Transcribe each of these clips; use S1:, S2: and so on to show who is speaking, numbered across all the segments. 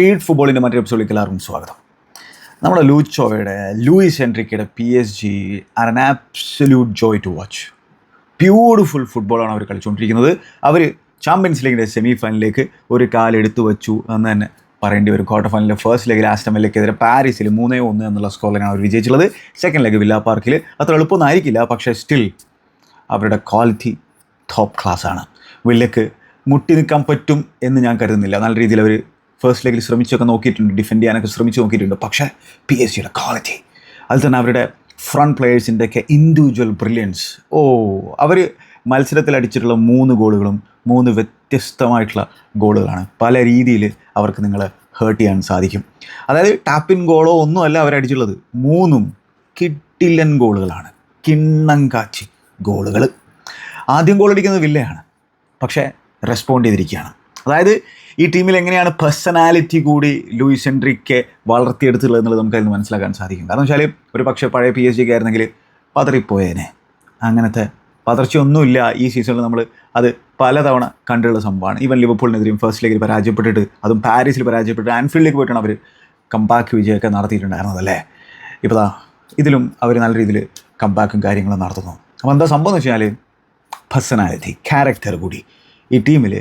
S1: Feed ഫുട്ബോളിന്റെ മറ്റൊരു എപ്പിസോഡിലേക്ക് എല്ലാവർക്കും സ്വാഗതം. നമ്മുടെ ലൂച്ചോയുടെ Luis എൻട്രിക്കയുടെ P S G are an absolute joy to watch beautiful ഫുട്ബോളാണ് അവർ കളിച്ചുകൊണ്ടിരിക്കുന്നത്. അവർ ചാമ്പ്യൻസ് ലീഗിന്റെ സെമി ഫൈനലിലേക്ക് ഒരു കാലെടുത്തു വച്ചു എന്ന് തന്നെ പറയേണ്ടി വരും. ക്വാർട്ടർ ഫൈനലിൽ ഫസ്റ്റ് ലെഗിൽ ആസ്റ്റമലിലേക്കെതിരെ പാരീസിൽ മൂന്നേ ഒന്ന് എന്നുള്ള സ്കോറിലാണ് അവർ വിജയിച്ചുള്ളത് സെക്കൻഡ് ലെഗ് വില്ലാ പാർക്കിൽ അത്ര എളുപ്പമൊന്നും ആയിരിക്കില്ല പക്ഷേ സ്റ്റിൽ അവരുടെ ക്വാളിറ്റി ടോപ്പ് ക്ലാസ് ആണ്. വില്ലക്ക് മുട്ടി നിൽക്കാൻ പറ്റും എന്ന് ഞാൻ കരുതുന്നില്ല. നല്ല രീതിയിൽ അവർ ഫസ്റ്റ് ലെഗിൽ ശ്രമിച്ചൊക്കെ നോക്കിയിട്ടുണ്ട് ഡിഫെൻഡ് ചെയ്യാനൊക്കെ ശ്രമിച്ച് നോക്കിയിട്ടുണ്ട്. പക്ഷേ പി എസ് ജിയുടെ ക്വാളിറ്റി അതിൽ തന്നെ അവരുടെ ഫ്രണ്ട് പ്ലെയേഴ്സിന്റെയൊക്കെ ഇൻഡിവിജ്വൽ ബ്രില്യൻസ് ഓ അവർ മത്സരത്തിൽ അടിച്ചിട്ടുള്ള മൂന്ന് ഗോളുകളും മൂന്ന് വ്യത്യസ്തമായിട്ടുള്ള ഗോളുകളാണ്. പല രീതിയിൽ അവർക്ക് നിങ്ങളെ ഹേർട്ട് ചെയ്യാൻ സാധിക്കും. അതായത് ടാപ്പിൻ ഗോളോ ഒന്നുമല്ല അവരടിച്ചിട്ടുള്ളത് മൂന്നും കിട്ടില്ലൻ ഗോളുകളാണ്. കിണ്ണം കാച്ചി ഗോളുകൾ ആദ്യം ഗോൾ അടിക്കുന്നത് വില്ലയാണ്. പക്ഷേ റെസ്പോണ്ട് ചെയ്തിരിക്കുകയാണ്. അതായത് ഈ ടീമിൽ എങ്ങനെയാണ് പേഴ്സണാലിറ്റി കൂടി ലൂയിസ് എൻട്രിക്ക് വളർത്തിയെടുത്തുള്ളത് എന്നുള്ളത് നമുക്ക് അതിന് മനസ്സിലാക്കാൻ സാധിക്കും. കാരണം വെച്ചാൽ ഒരു പക്ഷേ പഴയ പി എസ് ജിക്ക് ആയിരുന്നെങ്കിൽ പതറിപ്പോയേനെ. അങ്ങനത്തെ പതർച്ചയൊന്നുമില്ല ഈ സീസണിൽ നമ്മൾ അത് പലതവണ കണ്ടുള്ള സംഭവമാണ്. ഈവൻ ലിവർപൂളിനെതിരെയും ഫസ്റ്റ് ലീഗിൽ പരാജയപ്പെട്ടിട്ട് അതും പാരീസിൽ പരാജയപ്പെട്ട് ആൻഫീൽഡിലേക്ക് പോയിട്ടാണ് അവർ കമ്പാക്ക് വിജയമൊക്കെ നടത്തിയിട്ടുണ്ടായിരുന്നത് അല്ലേ? ഇപ്പോൾ ദാ ഇതിലും അവർ നല്ല രീതിയിൽ കമ്പാക്കും കാര്യങ്ങളും നടത്തുന്നു. അപ്പോൾ എന്താ സംഭവം എന്ന് വെച്ചാൽ പേഴ്സണാലിറ്റി ക്യാരക്ടർ കൂടി. ഈ ടീമിൽ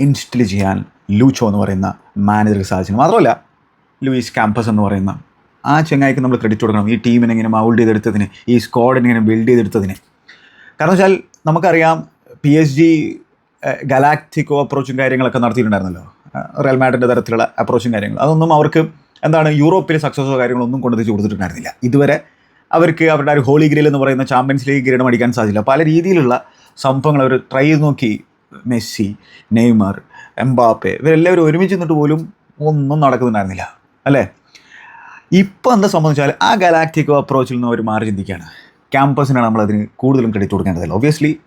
S1: ഇൻസ്റ്റിൽ ചെയ്യാൻ ലൂച്ചോ എന്ന് പറയുന്ന മാനേജർക്ക് സാധിച്ചു മാത്രമല്ല ലൂയിസ് ക്യാമ്പസ് എന്ന് പറയുന്ന ആ ചെങ്ങായിക്ക് നമ്മൾ ക്രെഡിറ്റ് കൊടുക്കണം. ഈ ടീമിനെ ഇങ്ങനെ മൗൾഡ് ചെയ്തെടുത്തതിന് ഈ സ്ക്വാഡിനെ ഇങ്ങനെ ബിൽഡ് ചെയ്തെടുത്തതിന്. കാരണം വെച്ചാൽ നമുക്കറിയാം പി എസ് ജി ഗലാക്റ്റിക്കോ അപ്രോച്ചും കാര്യങ്ങളൊക്കെ നടത്തിയിട്ടുണ്ടായിരുന്നല്ലോ. റയൽ മാഡിന്റെ തരത്തിലുള്ള അപ്രോച്ചും കാര്യങ്ങൾ അതൊന്നും അവർക്ക് എന്താണ് യൂറോപ്പിലെ സക്സസോ കാര്യങ്ങളൊന്നും കൊണ്ടെത്തിച്ച് കൊടുത്തിട്ടുണ്ടായിരുന്നില്ല. ഇതുവരെ അവർക്ക് അവരുടെ ഒരു ഹോളി ഗ്രിൽ എന്ന് പറയുന്ന ചാമ്പ്യൻസ് ലീഗ് കിരീടം അടിക്കാൻ സാധിച്ചില്ല. പല രീതിയിലുള്ള സംഭവങ്ങൾ അവർ ട്രൈ ചെയ്ത് നോക്കി. മെസ്സി നെയ്മർ എംബാപ്പെ ഇവരെല്ലാവരും ഒരുമിച്ച് നിന്നിട്ട് പോലും ഒന്നും നടക്കുന്നുണ്ടായിരുന്നില്ല അല്ലേ? ഇപ്പോൾ എന്താ സംബന്ധിച്ചാൽ ആ ഗലാക്റ്റിക്കോ അപ്രോച്ചിൽ നിന്ന് അവർ മാറി ചിന്തിക്കുകയാണ്. ക്യാമ്പസിനാണ് നമ്മളതിന് കൂടുതലും ക്രെഡിറ്റ് കൊടുക്കേണ്ടത്. ഒബ്വിയസ്ലി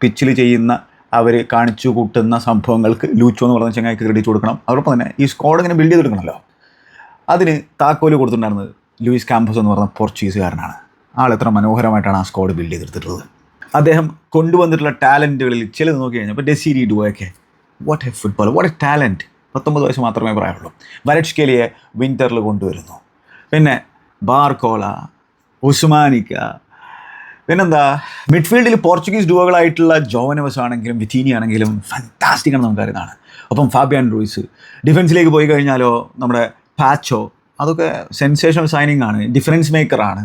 S1: പിച്ചിൽ ചെയ്യുന്ന അവർ കാണിച്ചു കൂട്ടുന്ന സംഭവങ്ങൾക്ക് ലൂച്ചോ എന്ന് പറഞ്ഞ ചങ്ങായിക്ക് ക്രെഡിറ്റ് കൊടുക്കണം. അതോടൊപ്പം തന്നെ ഈ സ്ക്വാഡ് ഇങ്ങനെ ബിൽഡ് ചെയ്തെടുക്കണമല്ലോ. അതിന് താക്കോൽ കൊടുത്തിട്ടുണ്ടായിരുന്നത് ലൂയിസ് ക്യാമ്പസ് എന്ന് പറഞ്ഞ പോർച്ചുഗീസുകാരനാണ് ആൾ എത്ര മനോഹരമായിട്ടാണ് ആ സ്ക്വാഡ് ബിൽഡ് ചെയ്തെടുത്തിട്ടുള്ളത്. അദ്ദേഹം കൊണ്ടുവന്നിട്ടുള്ള ടാലന്റുകളിൽ ചിലത് നോക്കി കഴിഞ്ഞാൽ ഇപ്പോൾ ഡെസിരി ഡുവയൊക്കെ. What a football what a talent പത്തൊമ്പത് വയസ്സ് മാത്രമേ പ്രായമുള്ളൂ. വരഷ്കേലിയെ വിന്ററിൽ കൊണ്ടുവരുന്നു. പിന്നെ ബാർക്കോള ഉസ്മാനിക്ക പിന്നെന്താ? മിഡ്ഫീൽഡിൽ പോർച്ചുഗീസ് ഡുവകളായിട്ടുള്ള ജോവനവസ് ആണെങ്കിലും വിറ്റീനി ആണെങ്കിലും ഫാന്റാസ്റ്റിക് ആണ് നമുക്കറിയുന്നതാണ്. ഒപ്പം ഫാബിയാൻ റൂയിസ് ഡിഫൻസിലേക്ക് പോയി കഴിഞ്ഞാലോ നമ്മുടെ പാച്ചോ അതൊക്കെ സെൻസേഷണൽ സൈനിങ് ആണ്. ഡിഫറൻസ് മേക്കറാണ്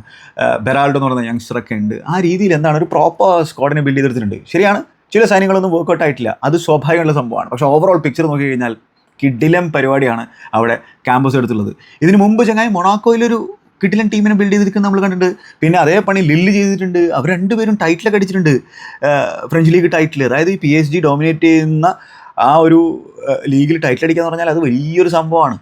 S1: ബെറാൾഡ് എന്ന് പറയുന്ന യങ്സ്റ്ററൊക്കെ ഉണ്ട്. ആ രീതിയിൽ എന്താണ്? ഒരു പ്രോപ്പർ സ്ക്വാഡിനെ ബിൽഡ് ചെയ്തെടുത്തിട്ടുണ്ട് ശരിയാണ്? ചില സൈന്യങ്ങളൊന്നും വർക്കൗട്ട് ആയിട്ടില്ല. അത് സ്വാഭാവികമുള്ള സംഭവമാണ്. പക്ഷേ ഓവറോൾ പിക്ചർ നോക്കി കഴിഞ്ഞാൽ കിഡിലം പരിപാടിയാണ് അവിടെ ക്യാമ്പസ് എടുത്തുള്ളത്. ഇതിന് മുമ്പ് ചങ്ങായി മൊണാക്കോയിലൊരു കിഡിലൻ ടീമിനെ ബിൽഡ് ചെയ്തിരിക്കുന്ന നമ്മൾ കണ്ടിട്ടുണ്ട്. പിന്നെ അതേ പണി ലില്ല് ചെയ്തിട്ടുണ്ട്. അവർ രണ്ടുപേരും ടൈറ്റിലൊക്കെ അടിച്ചിട്ടുണ്ട്. ഫ്രഞ്ച് ലീഗ് ടൈറ്റിൽ അതായത് ഈ പി എസ് ജി ഡോമിനേറ്റ് ചെയ്യുന്ന ആ ഒരു ലീഗിൽ ടൈറ്റിൽ അടിക്കുക എന്ന് പറഞ്ഞാൽ അത് വലിയൊരു സംഭവമാണ്.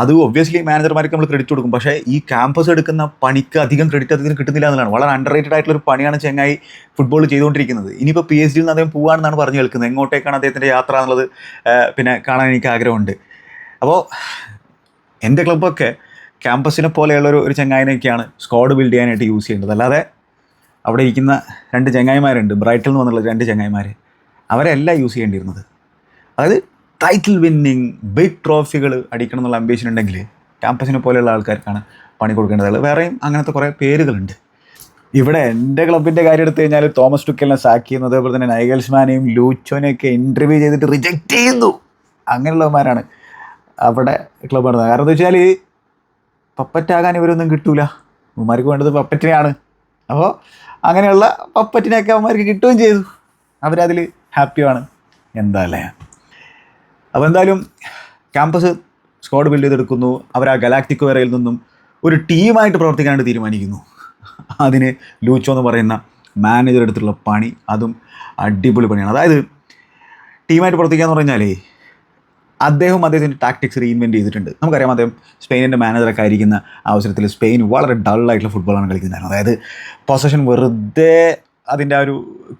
S1: അത് ഒബ്വിയസ്ലി മാനേജർമാർക്ക് നമ്മൾ ക്രെഡിറ്റ് കൊടുക്കും. പക്ഷേ ഈ ക്യാമ്പസ് എടുക്കുന്ന പണിക്ക് അധികം ക്രെഡിറ്റ് അധികം കിട്ടുന്നില്ല എന്നുള്ളതാണ്. വളരെ അണ്ടർ റേറ്റഡ് ആയിട്ടുള്ള ഒരു പണിയാണ് ചെങ്ങായി ഫുട്ബോൾ ചെയ്തുകൊണ്ടിരിക്കുന്നത്. ഇനിയിപ്പോൾ പി എസ് ഡിയിൽ നിന്ന് അദ്ദേഹം പോവാണെന്നാണ് പറഞ്ഞു കേൾക്കുന്നത്. എങ്ങോട്ടേക്കാണ് അദ്ദേഹത്തിന്റെ യാത്ര എന്നുള്ളത് പിന്നെ കാണാൻ എനിക്ക് ആഗ്രഹമുണ്ട്. അപ്പോൾ എന്റെ ക്ലബ്ബൊക്കെ ക്യാമ്പസിനെ പോലെയുള്ള ഒരു ഒരു ചെങ്ങായിനെയൊക്കെയാണ് സ്ക്വാഡ് ബിൽഡ് ചെയ്യാനായിട്ട് യൂസ് ചെയ്യേണ്ടത്. അല്ലാതെ അവിടെ ഇരിക്കുന്ന രണ്ട് ചങ്ങായിമാരുണ്ട്. ബ്രൈറ്റിൽ നിന്ന് വന്നുള്ള രണ്ട് ചങ്ങായിമാർ അവരെല്ലാം യൂസ് ചെയ്യേണ്ടിയിരുന്നത്. അതായത് ടൈറ്റിൽ വിന്നിങ് ബിഗ് ട്രോഫികൾ അടിക്കണം എന്നുള്ള അംബീഷൻ ഉണ്ടെങ്കിൽ ക്യാമ്പസിനെ പോലെയുള്ള ആൾക്കാർക്കാണ് പണി കൊടുക്കേണ്ടത്. വേറെയും അങ്ങനത്തെ കുറേ പേരുകളുണ്ട്. ഇവിടെ എന്റെ ക്ലബിന്റെ കാര്യം എടുത്തു കഴിഞ്ഞാൽ തോമസ് ടുക്കലിനെ സാക്ക് ചെയ്യുന്നു അതേപോലെ തന്നെ നൈഗൽസ്മാനെയും ലൂച്ചോനെയൊക്കെ ഇന്റർവ്യൂ ചെയ്തിട്ട് റിജക്റ്റ് ചെയ്യുന്നു. അങ്ങനെയുള്ളവന്മാരാണ് അവിടെ ക്ലബ് നടന്നത് കാരണം എന്താ വെച്ചാൽ പപ്പറ്റാകാൻ ഇവരൊന്നും കിട്ടൂല. അവന്മാർക്ക് വേണ്ടത് പപ്പറ്റിനെയാണ്. അപ്പോൾ അങ്ങനെയുള്ള പപ്പറ്റിനെയൊക്കെ അവന്മാർക്ക് കിട്ടുകയും ചെയ്തു. അവരതിൽ ഹാപ്പിയാണ് എന്താ അല്ലേ? അപ്പോൾ എന്തായാലും ക്യാമ്പസ് സ്ക്വാഡ് ബിൽഡ് ചെയ്തെടുക്കുന്നു. അവർ ആ ഗലാക്റ്റിക് വേറയിൽ നിന്നും ഒരു ടീമായിട്ട് പ്രവർത്തിക്കാനായിട്ട് തീരുമാനിക്കുന്നു. അതിന് ലൂച്ചോ എന്ന് പറയുന്ന മാനേജർ എടുത്തിട്ടുള്ള പണി അതും അടിപൊളി പണിയാണ്. അതായത് ടീമായിട്ട് പ്രവർത്തിക്കുക എന്ന് പറഞ്ഞാലേ അദ്ദേഹം അദ്ദേഹത്തിന്റെ ടാക്ടിക്സ് റീഇൻവെന്റ് ചെയ്തിട്ടുണ്ട്. നമുക്കറിയാം അദ്ദേഹം സ്പെയിനിന്റെ മാനേജറൊക്കെ ആയിരിക്കുന്ന അവസരത്തിൽ സ്പെയിൻ വളരെ ഡൾ ഡള്ളായിട്ടുള്ള ഫുട്ബോളാണ് കളിക്കുന്നത് അതായത് പൊസഷൻ വെറുതെ അതിന്റെ ആ ഒരു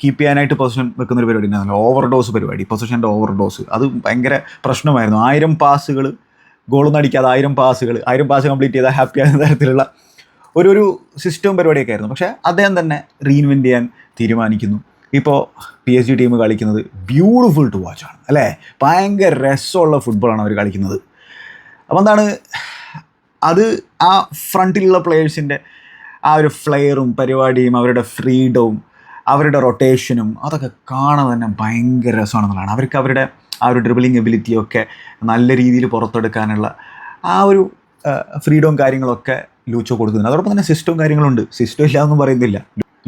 S1: കീപ്പ് ചെയ്യാനായിട്ട് പൊസിഷൻ വെക്കുന്ന ഒരു പരിപാടി ഉണ്ടായിരുന്നു ഓവർ ഡോസ് പരിപാടി പൊസിഷന്റെ ഓവർ ഡോസ് അത് ഭയങ്കര പ്രശ്നമായിരുന്നു. ആയിരം പാസുകൾ ഗോളൊന്നും അടിക്കാതെ ആയിരം പാസുകൾ ആയിരം പാസ് കംപ്ലീറ്റ് ചെയ്താൽ ഹാപ്പി ആകുന്ന തരത്തിലുള്ള ഒരു ഒരു സിസ്റ്റം പരിപാടിയൊക്കെ ആയിരുന്നു. പക്ഷേ അദ്ദേഹം തന്നെ റീഇൻവെന്റ് ചെയ്യാൻ തീരുമാനിക്കുന്നു. ഇപ്പോൾ പി എസ് ജി ടീം കളിക്കുന്നത് ബ്യൂട്ടിഫുൾ ടു വാച്ച് ആണ് അല്ലേ? ഭയങ്കര രസമുള്ള ഫുട്ബോളാണ് അവർ കളിക്കുന്നത്. അപ്പോൾ എന്താണ്? അത് ആ ഫ്രണ്ടിലുള്ള പ്ലെയേഴ്സിന്റെ ആ ഒരു ഫ്ലെയറും പരിപാടിയും അവരുടെ ഫ്രീഡവും അവരുടെ റൊട്ടേഷനും അതൊക്കെ കാണാൻ തന്നെ ഭയങ്കര രസമാണെന്നുള്ളതാണ് അവർക്ക് അവരുടെ ആ ഒരു ഡ്രിബിളിങ് എബിലിറ്റിയൊക്കെ നല്ല രീതിയിൽ പുറത്തെടുക്കാനുള്ള ആ ഒരു ഫ്രീഡവും കാര്യങ്ങളൊക്കെ ലൂച്ചോ കൊടുക്കുന്നുണ്ട്. അതോടൊപ്പം തന്നെ സിസ്റ്റവും കാര്യങ്ങളുണ്ട്. സിസ്റ്റം ഇല്ല എന്നും പറയുന്നില്ല.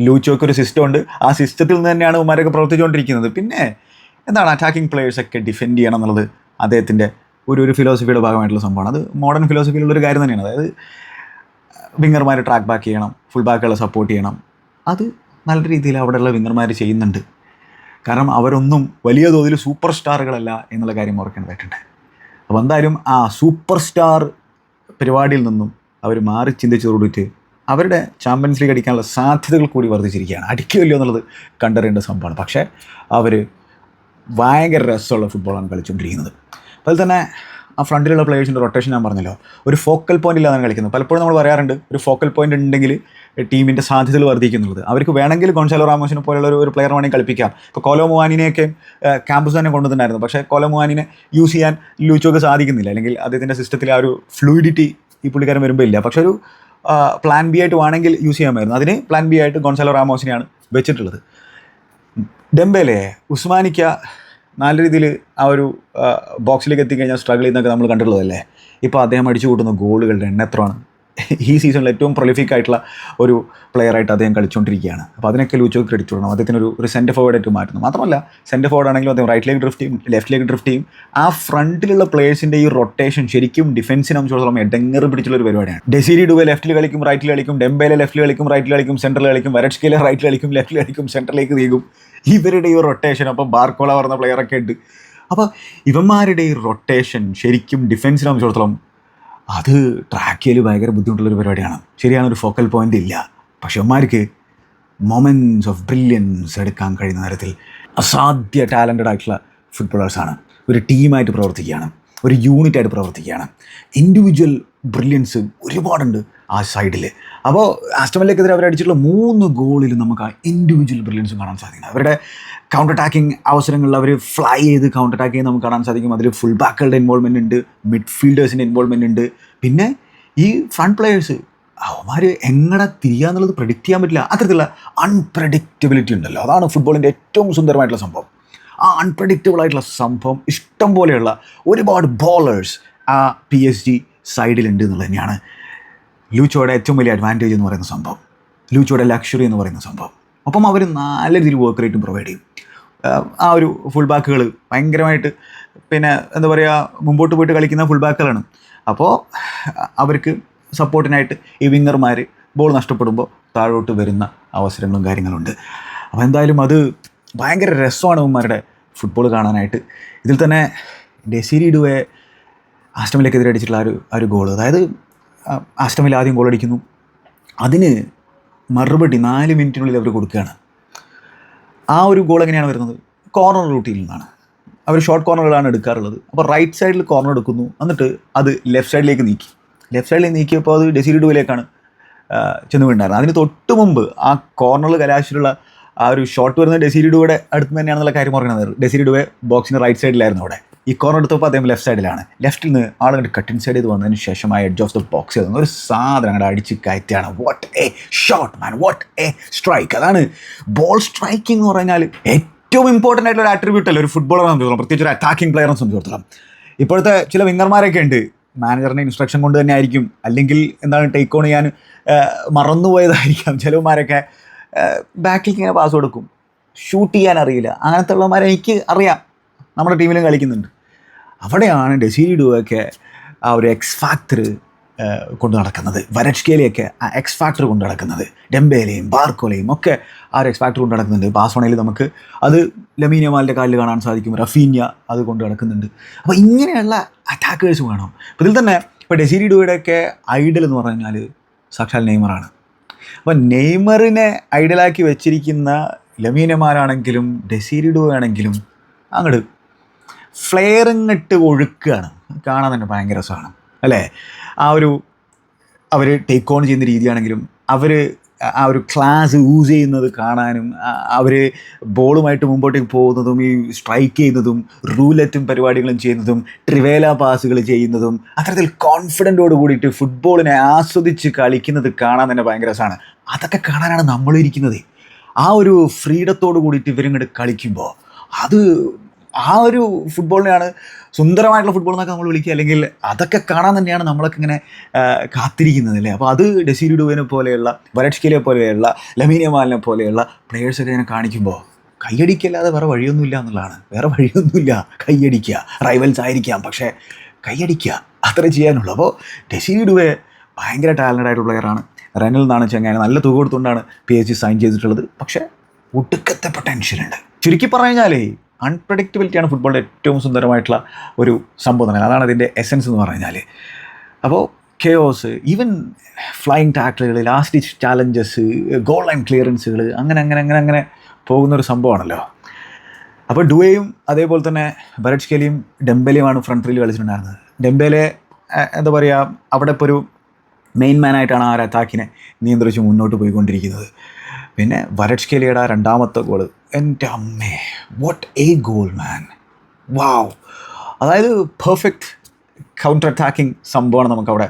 S1: ലൂച്ചോയ്ക്ക് ഒരു സിസ്റ്റം ഉണ്ട്. ആ സിസ്റ്റത്തിൽ നിന്ന് തന്നെയാണ് ഉമാരൊക്കെ പ്രവർത്തിച്ചുകൊണ്ടിരിക്കുന്നത്. പിന്നെ എന്താണ് അറ്റാക്കിംഗ് പ്ലേയേഴ്സൊക്കെ ഡിഫെൻഡ് ചെയ്യണം എന്നുള്ളത് അദ്ദേഹത്തിന്റെ ഒരു ഒരു ഫിലോസഫിയുടെ ഭാഗമായിട്ടുള്ള സംഭവമാണ്. അത് മോഡേൺ ഫിലോസഫിയിലുള്ളൊരു കാര്യം തന്നെയാണ്. അതായത് വിങ്ങർമാരെ ട്രാക്ക് ബാക്ക് ചെയ്യണം ഫുൾ ബാക്കുകളെ സപ്പോർട്ട് ചെയ്യണം. അത് നല്ല രീതിയിൽ അവിടെയുള്ള വിങ്ങർമാർ ചെയ്യുന്നുണ്ട്. കാരണം അവരൊന്നും വലിയ തോതിൽ സൂപ്പർ സ്റ്റാറുകളല്ല എന്നുള്ള കാര്യം ഓർക്കേണ്ടതായിട്ടുണ്ട് അപ്പോൾ എന്തായാലും ആ സൂപ്പർ സ്റ്റാർ പരിപാടിയിൽ നിന്നും അവർ മാറി ചിന്തിച്ചതോടുകൂടിയിട്ട് അവരുടെ ചാമ്പ്യൻസ് ലീഗ് അടിക്കാനുള്ള സാധ്യതകൾ കൂടി വർദ്ധിച്ചിരിക്കുകയാണ്. അടിക്കുമല്ലോ എന്നുള്ളത് കണ്ടറിയേണ്ട സംഭവമാണ്. പക്ഷേ അവർ ഭയങ്കര രസമുള്ള ഫുട്ബോളാണ് കളിച്ചുകൊണ്ടിരിക്കുന്നത്. അതുപോലെ തന്നെ ആ ഫ്രണ്ടിലുള്ള പ്ലേയേഴ്സിന്റെ റൊട്ടേഷൻ ഞാൻ പറഞ്ഞല്ലോ. ഒരു ഫോക്കൽ പോയിന്റ് ഇല്ലാതാണ് കളിക്കുന്നത് പലപ്പോഴും നമ്മൾ പറയാറുണ്ട് ഒരു ഫോക്കൽ പോയിന്റ് ഉണ്ടെങ്കിൽ ടീമിന്റെ സാധ്യതകൾ വർദ്ധിക്കുന്നുള്ളത്. അവർക്ക് വേണമെങ്കിൽ ഗോൺസാലോ റാമോസിനെ പോലുള്ള ഒരു പ്ലെയർ വേണമെങ്കിൽ കളിപ്പിക്കാം. ഇപ്പോൾ കോലോ മുവാനിനെയൊക്കെ ക്യാമ്പസ് തന്നെ കൊണ്ടുവന്നിട്ടുണ്ടായിരുന്നു. പക്ഷേ കോലോ മുവാനിനെ യൂസ് ചെയ്യാൻ ലൂച്ചോക്ക് സാധിക്കുന്നില്ല. അല്ലെങ്കിൽ അദ്ദേഹത്തിന്റെ സിസ്റ്റത്തിൽ ആ ഒരു ഫ്ലൂയിഡിറ്റി ഈ പുള്ളിക്കാരൻ വരുമ്പോൾ ഇല്ല. പക്ഷേ ഒരു പ്ലാൻ ബി ആയിട്ട് വേണമെങ്കിൽ യൂസ് ചെയ്യാമായിരുന്നു. അതിന് പ്ലാൻ ബി ആയിട്ട് ഗോൺസാലോ റാമോസിനെയാണ് വെച്ചിട്ടുള്ളത്. ഡെമ്പേലെ ഉസ്മാനിക്ക നല്ല രീതിയിൽ ആ ഒരു ബോക്സിലേക്ക് എത്തിക്കഴിഞ്ഞാൽ സ്ട്രഗിൾ ചെയ്യുന്നൊക്കെ നമ്മൾ കണ്ടിട്ടുള്ളതല്ലേ? ഇപ്പോൾ അദ്ദേഹം അടിച്ചു കൂട്ടുന്ന ഗോളുകളുടെ എണ്ണം എത്രയാണ് ഈ സീസണിൽ ഏറ്റവും പ്രൊലിഫിക് ആയിട്ടുള്ള ഒരു പ്ലെയറായിട്ട് അദ്ദേഹം കളിച്ചുകൊണ്ടിരിക്കുകയാണ് അപ്പോൾ അതിനൊക്കെ ലൂച്ചോ ക്രെഡിറ്റ് കൊടുക്കണം. അദ്ദേഹത്തിന് ഒരു ഒരു സെന്റർ ഫോർവേഡായിട്ട് മാറ്റുന്നു മാത്രമല്ല സെന്റർ ഫോർവേഡ് ആണെങ്കിലും അദ്ദേഹം റൈറ്റിലേക്ക് ഡ്രിഫ്റ്റ് ചെയ്യും ലെഫ്റ്റിലേക്ക് ഡ്രിഫ്റ്റ് ചെയ്യും. ആ ഫ്രണ്ടിലുള്ള പ്ലേയേഴ്സിന്റെ ഈ റൊട്ടേഷൻ ശരിക്കും ഡിഫൻസിനെ സംബന്ധിച്ചിടത്തോളം എടങ്ങർ പിടിച്ചുള്ള ഒരു പരിപാടിയാണ്. ഡെസിരി ഡുവെ ലെഫ്റ്റിൽ കളിക്കും റൈറ്റിൽ കളിക്കും ഡെംബേലെ ലെഫ്റ്റിൽ കളിക്കും റൈറ്റിൽ കളിക്കും സെന്ററിൽ കളിക്കും വരട്സ്കേലെ റൈറ്റിൽ കളിക്കും ലെഫ്റ്റിൽ കളിക്കും സെന്ററിലേക്ക് നീങ്ങും. ഇവരുടെ ഈ റൊട്ടേഷൻ അപ്പം ബാർക്കോള പറഞ്ഞ പ്ലെയറൊക്കെ ഉണ്ട്. അപ്പോൾ ഇവന്മാരുടെ ഈ റൊട്ടേഷൻ ശരിക്കും ഡിഫൻസിനെ സംബന്ധിച്ചിടത്തോളം അത് ട്രാക്ക് ചെയ്യൽ ഭയങ്കര ബുദ്ധിമുട്ടുള്ളൊരു പരിപാടിയാണ്. ശരിയാണ് ഒരു ഫോക്കൽ പോയിന്റ് ഇല്ല. പക്ഷെ അവന്മാർക്ക് മൊമെന്റ്സ് ഓഫ് ബ്രില്യൻസ് എടുക്കാൻ കഴിയുന്ന തരത്തിൽ അസാധ്യ ടാലന്റഡ് ആയിട്ടുള്ള ഫുട്ബോളേഴ്സാണ് ഒരു ടീമായിട്ട് പ്രവർത്തിക്കുകയാണ്. ഒരു യൂണിറ്റായിട്ട് പ്രവർത്തിക്കുകയാണ്. ഇൻഡിവിജ്വൽ ബ്രില്യൻസ് ഒരുപാടുണ്ട് ആ സൈഡിൽ അപ്പോൾ ആസ്റ്റമലിലേക്കെതിരെ അവർ മൂന്ന് ഗോളിൽ നമുക്ക് ആ ഇൻഡിവിജ്വൽ ബ്രില്യൻസും കാണാൻ സാധിക്കുന്നത് അവരുടെ കൗണ്ടർ അറ്റാക്കിംഗ് അവസരങ്ങളിൽ അവർ ഫ്ലൈ ചെയ്ത് കൗണ്ടർ അറ്റാക്ക് ചെയ്ത് നമുക്ക് കാണാൻ സാധിക്കും. അതിൽ ഫുൾ ബാക്കുകളുടെ ഇൻവോൾവ്മെന്റ് ഉണ്ട് മിഡ് ഫീൽഡേഴ്സിന്റെ ഇൻവോൾവ്മെന്റ് ഉണ്ട്. പിന്നെ ഈ ഫ്രണ്ട് പ്ലെയേഴ്സ് അവന്മാർ എങ്ങനെ തിരിയാന്നുള്ളത് പ്രഡിക്റ്റ് ചെയ്യാൻ പറ്റില്ല. അത്തരത്തിലുള്ള അൺപ്രഡിക്റ്റബിലിറ്റി ഉണ്ടല്ലോ. അതാണ് ഫുട്ബോളിന്റെ ഏറ്റവും സുന്ദരമായിട്ടുള്ള സംഭവം. ആ അൺപ്രഡിക്റ്റബിൾ ആയിട്ടുള്ള സംഭവം ഇഷ്ടം പോലെയുള്ള ഒരുപാട് ബോളേഴ്സ് ആ പി എസ് ജി സൈഡിലുണ്ട് എന്നുള്ളത് തന്നെയാണ്. ലൂച്ചോയുടെ ഏറ്റവും വലിയ അഡ്വാന്റേജ് എന്ന് പറയുന്ന സംഭവം. ലൂച്ചോയുടെ ലക്ഷറി എന്ന് പറയുന്ന സംഭവം. അപ്പം അവർ നല്ല രീതിയിൽ വർക്ക് റേറ്റും പ്രൊവൈഡ് ചെയ്യും. ആ ഒരു ഫുൾ ബാക്കുകൾ ഭയങ്കരമായിട്ട് പിന്നെ എന്താ പറയുക മുമ്പോട്ട് പോയിട്ട് കളിക്കുന്ന ഫുൾ ബാക്കുകളാണ്. അപ്പോൾ അവർക്ക് സപ്പോർട്ടിനായിട്ട് ഈ വിങ്ങർമാർ ബോൾ നഷ്ടപ്പെടുമ്പോൾ താഴോട്ട് വരുന്ന അവസരങ്ങളും കാര്യങ്ങളുണ്ട്. അപ്പോൾ എന്തായാലും അത് ഭയങ്കര രസമാണ് ഇവന്മാരുടെ ഫുട്ബോൾ കാണാനായിട്ട്. ഇതിൽ തന്നെ ഡെസിരി ഡുവെ ആസ്റ്റമിലേക്കെതിരെ അടിച്ചിട്ടുള്ള ആ ഒരു ആ ഒരു ഗോൾ അതായത് ആസ്റ്റമിൽ ആദ്യം ഗോൾ അടിക്കുന്നു. അതിന് മറുപടി നാല് മിനിറ്റിനുള്ളിൽ അവർ കൊടുക്കുകയാണ്. ആ ഒരു ഗോൾ എങ്ങനെയാണ് വരുന്നത്? കോർണർ റൂട്ടിൽ നിന്നാണ്. അവർ ഷോർട്ട് കോർണറുകളാണ് എടുക്കാറുള്ളത്. അപ്പോൾ റൈറ്റ് സൈഡിൽ കോർണർ എടുക്കുന്നു. എന്നിട്ട് അത് ലെഫ്റ്റ് സൈഡിലേക്ക് നീക്കി. ലെഫ്റ്റ് സൈഡിലേക്ക് നീക്കിയപ്പോൾ അത് ഡെസിഡി ഡുവിലേക്കാണ് ചെന്ന് വീണ്ടായിരുന്നത് അതിന് തൊട്ട് മുമ്പ് ആ കോർണറിൽ കലാശിലുള്ള ആ ഒരു ഷോട്ട് വരുന്നത് ഡെസിരി ഡുവയുടെ അടുത്ത് തന്നെയാണെന്നുള്ള കാര്യം പറയുന്നത് ഡെസിരി ഡുവെ ബോക്സിന്റെ റൈറ്റ് സൈഡിലായിരുന്നു അവിടെ. ഈ കോർണർ എടുത്തപ്പോൾ അദ്ദേഹം ലെഫ്റ്റ് സൈഡിലാണ് ലെഫ്റ്റിൽ നിന്ന് ആളുകൾ കട്ടിൻ സൈഡ് ചെയ്ത് വന്നതിന് ശേഷം ആ എഡ്ജ് ഓഫ് ദ ബോക്സ് ചെയ്തു. ഒരു സാധനം അങ്ങോട്ട് അടിച്ച് കയറ്റിയാണ്. What a shot man what a strike അതാണ് ബോൾ സ്ട്രൈക്കിംഗ് എന്ന് പറഞ്ഞാൽ ഏറ്റവും ഇമ്പോർട്ടന്റ് ആയിട്ടുള്ള ഒരു ആട്രിബ്യൂട്ട് അല്ലേ? ഒരു ഫുട്ബോളറെ സംബന്ധിച്ചോളം പ്രത്യേകിച്ച് ഒരു അറ്റാക്കിംഗ് പ്ലെയറിനെ സംബന്ധിച്ചിടത്തോളം. ഇപ്പോഴത്തെ ചില വിങ്ങർമാരൊക്കെ ഉണ്ട്. മാനേജറിന്റെ ഇൻസ്ട്രക്ഷൻ കൊണ്ട് തന്നെ ആയിരിക്കും. അല്ലെങ്കിൽ എന്താണ് ടേക്ക് ഓൺ ചെയ്യാൻ മറന്നുപോയതായിരിക്കാം. ചിലവന്മാരൊക്കെ ബാക്കിൽ ഇങ്ങനെ പാസ് കൊടുക്കും. ഷൂട്ട് ചെയ്യാൻ അറിയില്ല. അങ്ങനത്തെ ഉള്ളവന്മാരെ എനിക്ക് അറിയാം. നമ്മുടെ ടീമിലും കളിക്കുന്നുണ്ട്. അവിടെയാണ് ഡെസീരി ഡുവൊക്കെ ആ ഒരു എക്സ് ഫാക്ടർ കൊണ്ട് നടക്കുന്നത്. വരഷ്കേലിയൊക്കെ ആ എക്സ് ഫാക്ടർ കൊണ്ട് നടക്കുന്നത്. ഡെമ്പേലെയും ബാർക്കോലയും ഒക്കെ ആ ഒരു എക്സ് ഫാക്ടർ കൊണ്ട് നടക്കുന്നുണ്ട്. ബാസോണയിൽ നമുക്ക് അത് ലമീനിയമാലിന്റെ കാലിൽ കാണാൻ സാധിക്കും. റഫീനിയ അത് കൊണ്ട് നടക്കുന്നുണ്ട്. അപ്പോൾ ഇങ്ങനെയുള്ള അറ്റാക്കേഴ്സ് വേണം. അപ്പോൾ ഇതിൽ തന്നെ ഇപ്പോൾ ഡുവയുടെയൊക്കെ ഐഡൽ എന്ന് പറഞ്ഞാൽ സാക്ഷാൽ നെയ്മറാണ്. അപ്പോൾ നെയ്മറിനെ ഐഡലാക്കി വെച്ചിരിക്കുന്ന ലമീനമാരാണെങ്കിലും ആണെങ്കിലും അങ്ങോട്ട് ഫ്ലെയറിങ് ഇട്ട് ഒഴുക്കുകയാണ് കാണാൻ തന്നെ ഭയങ്കര രസമാണ്. അല്ലേ? ആ ഒരു അവർ ടേക്ക് ഓൺ ചെയ്യുന്ന രീതിയാണെങ്കിലും അവർ ആ ഒരു ക്ലാസ് യൂസ് ചെയ്യുന്നത് കാണാനും അവർ ബോളുമായിട്ട് മുമ്പോട്ടേക്ക് പോകുന്നതും ഈ സ്ട്രൈക്ക് ചെയ്യുന്നതും റൂലറ്റും പരിപാടികളും ചെയ്യുന്നതും ട്രിവേല പാസുകൾ ചെയ്യുന്നതും അത്തരത്തിൽ കോൺഫിഡന്റോട് കൂടിയിട്ട് ഫുട്ബോളിനെ ആസ്വദിച്ച് കളിക്കുന്നത് കാണാൻ തന്നെ ഭയങ്കര രസമാണ്. അതൊക്കെ കാണാനാണ് നമ്മളിരിക്കുന്നത്. ആ ഒരു ഫ്രീഡത്തോട് കൂടിയിട്ട് ഇവരിങ്ങോട്ട് കളിക്കുമ്പോൾ അത് ആ ഒരു ഫുട്ബോളിനെയാണ് സുന്ദരമായിട്ടുള്ള ഫുട്ബോൾ എന്നൊക്കെ നമ്മൾ വിളിക്കുക. അല്ലെങ്കിൽ അതൊക്കെ കാണാൻ തന്നെയാണ് നമ്മളൊക്കെ ഇങ്ങനെ കാത്തിരിക്കുന്നത് അല്ലേ? അപ്പോൾ അത് ഡെസീരി പോലെയുള്ള വരട്ഷ്കിലെ പോലെയുള്ള ലമീനിയമാലിനെ പോലെയുള്ള പ്ലേയേഴ്സൊക്കെ ഇങ്ങനെ കാണിക്കുമ്പോൾ കൈയടിക്കല്ലാതെ വേറെ വഴിയൊന്നുമില്ല എന്നുള്ളതാണ്. വേറെ വഴിയൊന്നുമില്ല കൈയടിക്കുക. റൈവൽസ് ആയിരിക്കാം പക്ഷേ കൈയടിക്കുക. അത്ര ചെയ്യാനുള്ളൂ. അപ്പോൾ ഡെസീരി ഭയങ്കര ടാലന്റ് ആയിട്ടുള്ള പ്ലെയറാണ് റെനിൽ എന്നാണ് ചെങ്ങാനെ നല്ല തുക കൊടുത്തുകൊണ്ടാണ് പി എച്ച് സൈൻ ചെയ്തിട്ടുള്ളത്. പക്ഷേ ഒടുക്കത്തെ പൊട്ടൻഷ്യൽ ഉണ്ട്. ചുരുക്കി പറഞ്ഞു കഴിഞ്ഞാലേ അൺപ്രഡിക്റ്റബിലിറ്റിയാണ് ഫുട്ബോളിന്റെ ഏറ്റവും സുന്ദരമായിട്ടുള്ള ഒരു സംഭവം തന്നെ. അതാണ് അതിന്റെ എസൻസ് എന്ന് പറഞ്ഞു കഴിഞ്ഞാൽ അപ്പോൾ കെയോസ് ഈവൻ ഫ്ലൈയിങ് ടാക്കിളുകൾ ലാസ്റ്റ് ചാലഞ്ചസ് ഗോൾ ലൈൻ ക്ലിയറൻസുകൾ അങ്ങനെ അങ്ങനെ അങ്ങനെ അങ്ങനെ പോകുന്നൊരു സംഭവമാണല്ലോ. അപ്പോൾ ഡുവേയും അതേപോലെ തന്നെ ബരഡ് കെലിയും ഡെംബലിയുമാണ് ഫ്രണ്ട് റീൽ കളിച്ചിട്ടുണ്ടായിരുന്നത്. ഡെമ്പലെ എന്താ പറയുക അവിടെ ഇപ്പോൾ ഒരു മെയിൻ മാനായിട്ടാണ് ആ ഒരു അറ്റാക്കിനെ നിയന്ത്രിച്ച് മുന്നോട്ട് പോയിക്കൊണ്ടിരിക്കുന്നത്. പിന്നെ വരട്സ്കേലിയുടെ രണ്ടാമത്തെ ഗോൾ എന്റെ അമ്മേ what a goal man wow അതായത് പെർഫെക്റ്റ് കൗണ്ടർ അറ്റാക്കിംഗ് സംഭവമാണ് നമുക്കവിടെ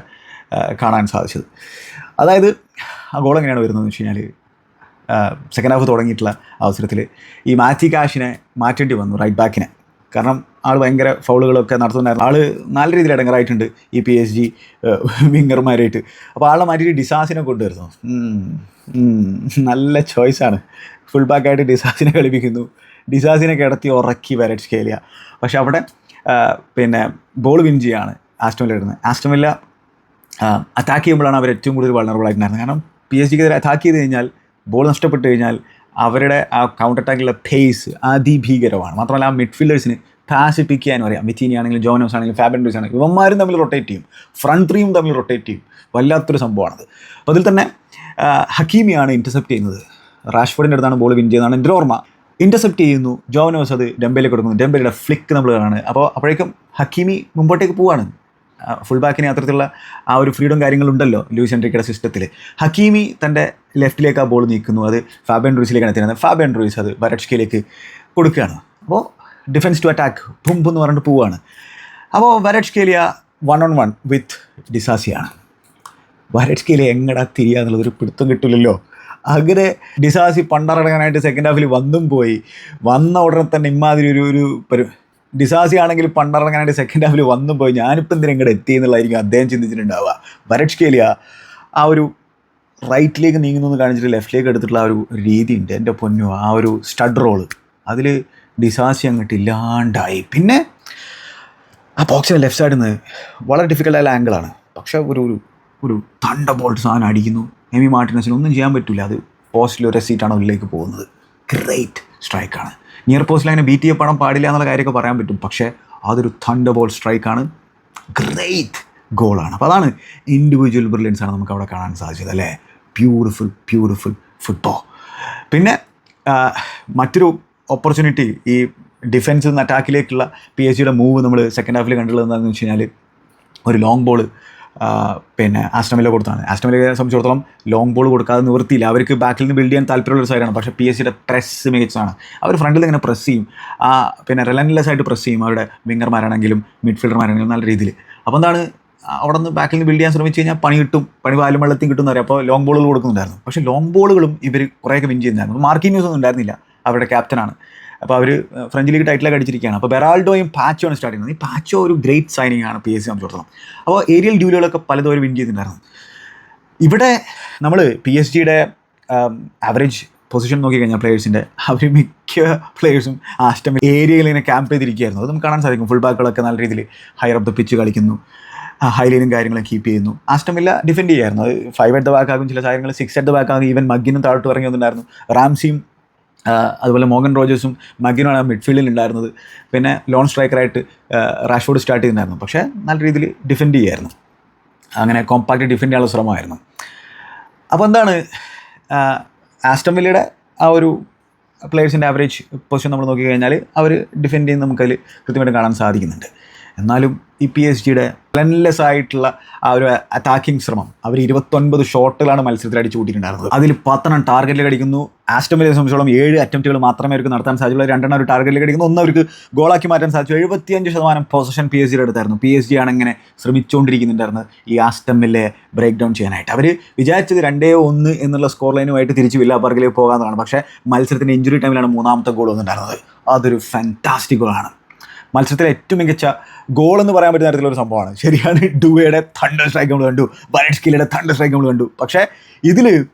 S1: കാണാൻ സാധിച്ചത്. അതായത് ആ ഗോൾ എങ്ങനെയാണ് വരുന്നതെന്ന് വെച്ച് കഴിഞ്ഞാൽ സെക്കൻഡ് ഹാഫ് തുടങ്ങിയിട്ടുള്ള അവസരത്തിൽ ഈ മാറ്റി കാഷിനെ മാറ്റേണ്ടി വന്നു റൈറ്റ് ബാക്കിനെ കാരണം ആൾ ഭയങ്കര ഫൗളുകളൊക്കെ നടത്തുന്നുണ്ടായിരുന്നു. ആൾ നല്ല രീതിയിൽ ഇടങ്ങറായിട്ടുണ്ട് ഈ പി എസ് ജി വിങ്ങർമാരായിട്ട്. അപ്പോൾ ആളെ മാറ്റിയിട്ട് ഡിസാസിനെ കൊണ്ടുവരുന്നു. നല്ല ചോയ്സാണ് ഫുൾ ബാക്കായിട്ട് ഡിസാസിനെ കളിപ്പിക്കുന്നു. ഡിസാസിനെ കിടത്തി ഉറക്കി വരച്ച് സ്കേലിയ പക്ഷെ അവിടെ പിന്നെ ബോൾ വിൻ ചെയ്യാണ് ആസ്റ്റമില്ല ഇടുന്നത്. ആസ്റ്റമില്ല അറ്റാക്ക് ചെയ്യുമ്പോഴാണ് അവർ ഏറ്റവും കൂടുതൽ വളണറബിൾ ആയിട്ടുണ്ടായിരുന്നത്. കാരണം പി എസ് ജിക്കെതിരെ അറ്റാക്ക് ചെയ്ത് കഴിഞ്ഞാൽ ബോൾ നഷ്ടപ്പെട്ട് കഴിഞ്ഞാൽ അവരുടെ ആ കൗണ്ടർ അറ്റാക്കിലുള്ള പേസ് അതിഭീകരമാണ്. മാത്രമല്ല ആ മിഡ്ഫീൽഡേഴ്സിന് പാസ് എന്ന് അറിയാം. മിറ്റീനി ആണെങ്കിലും ജോനോസ് ആണെങ്കിലും ഫാബൻ റൂസ് ആണെങ്കിലും ഇവന്മാരും തമ്മിൽ റൊട്ടേറ്റ് ചെയ്യും. ഫ്രണ്ട് ത്രീയും തമ്മിൽ റൊട്ടേറ്റ് ചെയ്യും. വല്ലാത്തൊരു സംഭവമാണത്. അപ്പോൾ അതിൽ തന്നെ ഹക്കീമിയാണ് ഇന്റർസെപ്റ്റ് ചെയ്യുന്നത്. റാഷ്ഫോർഡിന്റെ അടുത്താണ് ബോൾ വിൻ ചെയ്യുന്നതാണ് എന്റെ ഓർമ്മ ഇന്റർസെപ്റ്റ് ചെയ്യുന്നു. ജോനോസ് അത് ഡെമ്പയിലേക്ക് കൊടുക്കുന്നു. ഡെമ്പലിയുടെ ഫ്ലിക്ക് നമ്മൾ കാണാണ്. അപ്പോൾ അപ്പോഴേക്കും ഹക്കീമി മുമ്പോട്ടേക്ക് പോവാണ്. ഫുൾ ബാക്കിന് അത്തരത്തിലുള്ള ആ ഒരു ഫ്രീഡം കാര്യങ്ങളുണ്ടല്ലോ ലൂയിസ് എൻട്രിക്കയുടെ സിസ്റ്റത്തിൽ ഹക്കീമി തന്റെ ലെഫ്റ്റിലേക്ക് ആ ബോൾ നീക്കുന്നു. അത് ഫാബൻ റൂസിലേക്കാണ് എത്തുന്നത് ഫാബൻ റൂയിസ് അത് വരട്ഷ്കയിലേക്ക് കൊടുക്കുകയാണ്. അപ്പോൾ ഡിഫൻസ് ടു അറ്റാക്ക് പും എന്ന് പറഞ്ഞിട്ട് പോവുകയാണ് അപ്പോൾ Kvaratskhelia one on one with ഡിസാസിയാണ്. Kvaratskhelia എങ്ങടാ തിരിയുക എന്നുള്ളതൊരു പിടുത്തം കിട്ടില്ലല്ലോ അങ്ങനെ ഡിസാസി പണ്ടറടങ്ങാനായിട്ട് സെക്കൻഡ് ഹാഫിൽ വന്നും പോയി. വന്ന ഉടനെ തന്നെ ഇമാതിരി ഒരു ഒരു പരി ഡിസാസി ആണെങ്കിൽ പണ്ടറങ്ങാനായിട്ട് സെക്കൻഡ് ഹാഫിൽ വന്നും പോയി. ഞാനിപ്പോൾ എന്തിനാ ഇങ്ങോട്ട് എത്തി എന്നുള്ളതായിരിക്കും അദ്ദേഹം ചിന്തിച്ചിട്ടുണ്ടാവുക. വരട്സ്കേലിയ ആ ഒരു റൈറ്റിലേക്ക് നീങ്ങുന്നു എന്ന് കാണിച്ചിട്ട് ലെഫ്റ്റിലേക്ക് എടുത്തിട്ടുള്ള ആ ഒരു രീതിയുണ്ട് എന്റെ പൊന്നു ആ ഒരു സ്റ്റഡ് റോൾ അതിൽ ഡിസാസി അങ്ങോട്ട് ഇല്ലാണ്ടായി. പിന്നെ ആ ബോക്സിന്റെ ലെഫ്റ്റ് സൈഡിൽ നിന്ന് വളരെ ഡിഫിക്കൽട്ടായ ആംഗിളാണ് പക്ഷേ ഒരു ഒരു ഒരു തണ്ട ബോൾട്ട് സാധനം അടിക്കുന്നു. എമി മാർട്ടിനസിന് ഒന്നും ചെയ്യാൻ പറ്റില്ല അത് പോസ്റ്റിൽ ഒരു സീറ്റാണ് ഉള്ളിലേക്ക് പോകുന്നത്. ഗ്രേറ്റ് സ്ട്രൈക്കാണ് നിയർ പോസ്റ്റിൽ അങ്ങനെ ബീറ്റ് ചെയ്യപ്പെടാൻ പാടില്ല എന്നുള്ള കാര്യമൊക്കെ പറയാൻ പറ്റും. പക്ഷേ അതൊരു തണ്ട ബോൾ സ്ട്രൈക്കാണ് ഗ്രേറ്റ് ഗോളാണ് അപ്പോൾ അതാണ് ഇൻഡിവിജ്വൽ ബ്രില്യൻസ് ആണ് നമുക്ക് അവിടെ കാണാൻ സാധിച്ചത് അല്ലേ? ബ്യൂട്ടിഫുൾ ബ്യൂട്ടിഫുൾ ഫുട്ബോൾ പിന്നെ മറ്റൊരു ഓപ്പർച്യൂണിറ്റി ഈ ഡിഫൻസിൽ നിന്ന് അറ്റാക്കിലേക്കുള്ള പി എസ് ജിയുടെ മൂവ് നമ്മൾ സെക്കൻഡ് ഹാഫിൽ കണ്ടുള്ളത് എന്താണെന്ന് വെച്ച് കഴിഞ്ഞാൽ ഒരു ലോങ് ബോൾ പിന്നെ ആസ്റ്റമില കൊടുത്താണ് ആസ്റ്റമിലയെ സംബന്ധിച്ചിടത്തോളം ലോങ് ബോൾ കൊടുക്കാതെ നിവൃത്തിയില്ല. അവർക്ക് ബാക്കിൽ നിന്ന് ബിൽഡ് ചെയ്യാൻ താല്പര്യമുള്ള ഒരു സൈഡാണ് പക്ഷേ പി എസ് സിയുടെ പ്രസ് മികച്ചതാണ്. അവർ ഫ്രണ്ടിൽ ഇങ്ങനെ പ്രസ് ചെയ്യും. ആ പിന്നെ റിലൻലെസ് ആയിട്ട് പ്രസ് ചെയ്യും. അവരുടെ വിങ്ങർമാരാണെങ്കിലും മിഡ്ഫീൽഡർമാരാണെങ്കിലും നല്ല രീതിയിൽ. അപ്പോൾ എന്താണ്? അവിടെ നിന്ന് ബാക്കിൽ നിന്ന് ബിൽഡ് ചെയ്യാൻ ശ്രമിച്ചു കഴിഞ്ഞാൽ പണി കിട്ടും. പണി പാലും വെള്ളത്തിൽ കിട്ടും എന്ന് പറയാം. അപ്പോൾ ലോങ് ബോളുകൾ കൊടുക്കുന്നുണ്ടായിരുന്നു. പക്ഷേ ലോങ് ബോളുകളും ഇവർ കുറേയൊക്കെ വിൻ ചെയ്യുന്നുണ്ടായിരുന്നു. മാർക്കിംഗ് ന്യൂസ് ഒന്നും ഉണ്ടായിരുന്നില്ല. അവരുടെ ക്യാപ്റ്റനാണ് അപ്പോൾ അവർ ഫ്രഞ്ച് ലീഗ് ടൈറ്റിലൊക്കെ അടിച്ചിരിക്കുകയാണ്. അപ്പോൾ ബെറാൾഡോയും ആണ് സ്റ്റാർട്ട് ചെയ്യുന്നത്. ഈ പാച്ചോ ഒരു ഗ്രേറ്റ് സൈനിങ് ആണ് പി എസ് സി സംബന്ധിച്ചിടത്തോളം. അപ്പോൾ ഏരിയൽ ഡ്യൂലുകളൊക്കെ പലതും അവർ വിൻ ചെയ്തിട്ടുണ്ടായിരുന്നു. ഇവിടെ നമ്മൾ പി എസ് ജിയുടെ ആവറേജ് പൊസിഷൻ നോക്കി കഴിഞ്ഞാൽ പ്ലേയേഴ്സിന്റെ അവർ മിക്ക പ്ലേയേഴ്സും ആസ്റ്റം ഏരിയയിൽ ഇങ്ങനെ ക്യാമ്പ് ചെയ്തിരിക്കുകയായിരുന്നു. അത് നമുക്ക് കാണാൻ സാധിക്കും. ഫുൾ ബാക്കുകളൊക്കെ നല്ല രീതിയിൽ ഹയർ ഓഫ് ദ പിച്ച് കളിക്കുന്നു. ഹൈലൈനും കാര്യങ്ങളും കീപ്പ് ചെയ്യുന്നു. ആസ്റ്റമില്ല ഡിഫെൻഡ് ചെയ്യായിരുന്നു. അത് ഫൈവ് അറ്റ് ദ ബാക്കാകും ചില കാര്യങ്ങൾ സിക്സ് അറ്റ് ദ ബാക്കാകും ഈവൻ മഗ്ഗിനും താഴോട്ട് ഇറങ്ങി വന്നിട്ടുണ്ടായിരുന്നു. റാംസിയും അതുപോലെ മോഗൻ റോജേഴ്സും മഗിനുമാണ് മിഡ്ഫീൽഡിൽ ഉണ്ടായിരുന്നത്. പിന്നെ ലോൺ സ്ട്രൈക്കറായിട്ട് റാഷ്ഫോർഡ് സ്റ്റാർട്ട് ചെയ്തിട്ടുണ്ടായിരുന്നു. പക്ഷേ നല്ല രീതിയിൽ ഡിഫെൻഡ് ചെയ്യായിരുന്നു. അങ്ങനെ കോമ്പാക്റ്റ് ഡിഫെൻഡ് ചെയ്യാനുള്ള ശ്രമമായിരുന്നു. അപ്പോൾ എന്താണ് ആസ്റ്റം വില്ലയുടെ ആ ഒരു പ്ലേയേഴ്സിന്റെ ആവറേജ് പൊസിഷൻ നമ്മൾ നോക്കിക്കഴിഞ്ഞാൽ അവർ ഡിഫെൻഡ് ചെയ്യുന്ന നമുക്കതിൽ കൃത്യമായിട്ട് കാണാൻ സാധിക്കുന്നുണ്ട്. എന്നാലും ഈ പി എസ് ജിയുടെ പ്ലൻലെസ് ആയിട്ടുള്ള ആ ഒരു അറ്റാക്കിംഗ് ശ്രമം അവർ ഇരുപത്തൊൻപത് ഷോട്ടുകളാണ് മത്സരത്തിൽ അടിച്ചു കൂട്ടിയിട്ടുണ്ടായിരുന്നത്. അതിൽ പത്തെണ്ണം ടാർഗറ്റിൽ അടിക്കുന്നു. ആസ്റ്റമിലെ സംബന്ധിച്ചോളം ഏഴ് അറ്റംപ്റ്റുകൾ മാത്രമേ അവർക്ക് നടത്താൻ സാധിച്ചുള്ളൂ. രണ്ടെണ്ണം ഒരു ടാർഗറ്റിൽ കടിക്കുന്നു ഒന്ന് അവർക്ക് ഗോളാക്കി മാറ്റാൻ സാധിച്ചു. എഴുപത്തിയഞ്ച് ശതമാനം പൊസിഷൻ പി എസ് ജിയുടെ അടുത്തായിരുന്നു. പി എസ് ജി ആണ് ഇങ്ങനെ ശ്രമിച്ചുകൊണ്ടിരിക്കുന്നുണ്ടായിരുന്നത് ഈ ആസ്റ്റമിലെ ബ്രേക്ക് ഡൗൺ ചെയ്യാനായിട്ട്. അവർ വിചാരിച്ചത് രണ്ടേ ഒന്ന് എന്നുള്ള സ്കോർ ലൈനുമായിട്ട് തിരിച്ച് വില്ല പാർക്കിലേക്ക് പോകാമെന്നാണ്. പക്ഷേ മത്സരത്തിന്റെ ഇഞ്ചുറി ടൈമിലാണ് മൂന്നാമത്തെ ഗോൾ വന്നിട്ടുണ്ടായിരുന്നത്. അതൊരു ഫാന്റാസ്റ്റിക് ഗോളാണ് മത്സരത്തിലെ ഏറ്റവും മികച്ച ഗോൾ എന്ന് പറയാൻ പറ്റുന്ന തരത്തിലുള്ള സംഭവമാണ്. ശരിയാണ് ഡുവയുടെ തണ്ടർ സ്ട്രൈക്ക് നമ്മൾ കണ്ടു. ബരട്സ്കിലയുടെ തണ്ടർ സ്ട്രൈക്ക് നമ്മൾ കണ്ടു. പക്ഷേ ഇതിൽ